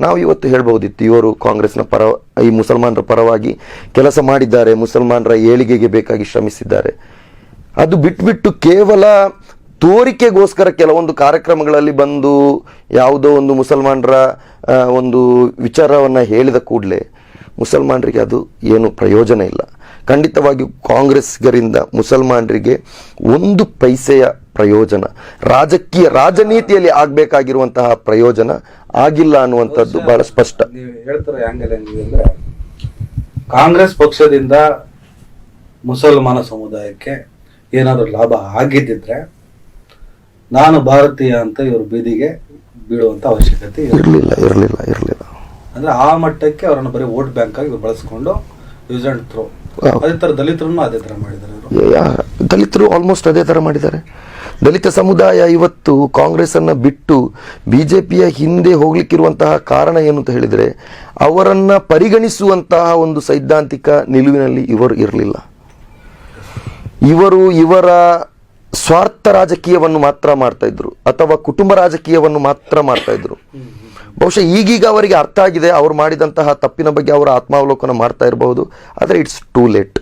ನಾವು ಇವತ್ತು ಹೇಳ್ಬೋದಿತ್ತು ಇವರು ಕಾಂಗ್ರೆಸ್ನ ಪರ, ಈ ಮುಸಲ್ಮಾನರ ಪರವಾಗಿ ಕೆಲಸ ಮಾಡಿದ್ದಾರೆ, ಮುಸಲ್ಮಾನರ ಏಳಿಗೆಗೆ ಬೇಕಾಗಿ ಶ್ರಮಿಸಿದ್ದಾರೆ. ಅದು ಬಿಟ್ಬಿಟ್ಟು ಕೇವಲ ತೋರಿಕೆಗೋಸ್ಕರ ಕೆಲವೊಂದು ಕಾರ್ಯಕ್ರಮಗಳಲ್ಲಿ ಬಂದು ಯಾವುದೋ ಒಂದು ಮುಸಲ್ಮಾನರ ಒಂದು ವಿಚಾರವನ್ನು ಹೇಳಿದ ಕೂಡಲೇ ಮುಸಲ್ಮಾನರಿಗೆ ಅದು ಏನು ಪ್ರಯೋಜನ ಇಲ್ಲ. ಖಂಡಿತವಾಗಿಯೂ ಕಾಂಗ್ರೆಸ್ಗರಿಂದ ಮುಸಲ್ಮಾನರಿಗೆ ಒಂದು ಪೈಸೆಯ ಪ್ರಯೋಜನ. ರಾಜಕೀಯ ರಾಜನೀತಿಯಲ್ಲಿ ಆಗ್ಬೇಕಾಗಿರುವಂತಹ ಪ್ರಯೋಜನ ಆಗಿಲ್ಲ ಅನ್ನುವಂಥದ್ದು ಬಹಳ ಸ್ಪಷ್ಟ. ಹೇಳ್ತಾರೆ ಕಾಂಗ್ರೆಸ್ ಪಕ್ಷದಿಂದ ಮುಸಲ್ಮಾನ ಸಮುದಾಯಕ್ಕೆ ಏನಾದರೂ ಲಾಭ ಆಗಿದ್ದಿದ್ರೆ ನಾನು ಭಾರತೀಯ ಅಂತ ಇವರು ಬೀದಿಗೆ ಬೀಳುವಂತ ಅವಶ್ಯಕತೆ. ಇರಲಿಲ್ಲ. ಇರಲಿಲ್ಲ ಇರಲಿಲ್ಲ ಅಂದ್ರೆ ಆ ಮಟ್ಟಕ್ಕೆ ಅವರನ್ನು ಬರೀ ವೋಟ್ ಬ್ಯಾಂಕ್ ಆಗಿ ಬಳಸ್ಕೊಂಡು ಯೂಸ್ ಅಂಡ್ ಥ್ರೋ. ಅದೇ ತರ ದಲಿತರನ್ನು ಅದೇ ತರ ಮಾಡಿದ್ದಾರೆ ದಲಿತರು ಆಲ್ಮೋಸ್ಟ್ ಅದೇ ತರ ಮಾಡಿದ್ದಾರೆ. ದಲಿತ ಸಮುದಾಯ ಇವತ್ತು ಕಾಂಗ್ರೆಸ್ಸನ್ನು ಬಿಟ್ಟು ಬಿ ಜೆ ಪಿಯ ಹಿಂದೆ ಹೋಗ್ಲಿಕ್ಕಿರುವಂತಹ ಕಾರಣ ಏನು ಅಂತ ಹೇಳಿದರೆ, ಅವರನ್ನು ಪರಿಗಣಿಸುವಂತಹ ಒಂದು ಸೈದ್ಧಾಂತಿಕ ನಿಲುವಿನಲ್ಲಿ ಇವರು ಇರಲಿಲ್ಲ. ಇವರು ಇವರ ಸ್ವಾರ್ಥ ರಾಜಕೀಯವನ್ನು ಮಾತ್ರ ಮಾಡ್ತಾ ಇದ್ರು, ಅಥವಾ ಕುಟುಂಬ ರಾಜಕೀಯವನ್ನು ಮಾತ್ರ ಮಾಡ್ತಾ ಇದ್ರು. ಬಹುಶಃ ಈಗೀಗ ಅವರಿಗೆ ಅರ್ಥ ಆಗಿದೆ, ಅವರು ಮಾಡಿದಂತಹ ತಪ್ಪಿನ ಬಗ್ಗೆ ಅವರು ಆತ್ಮಾವಲೋಕನ ಮಾಡ್ತಾ ಇರಬಹುದು, ಆದರೆ ಇಟ್ಸ್ ಟೂ ಲೇಟ್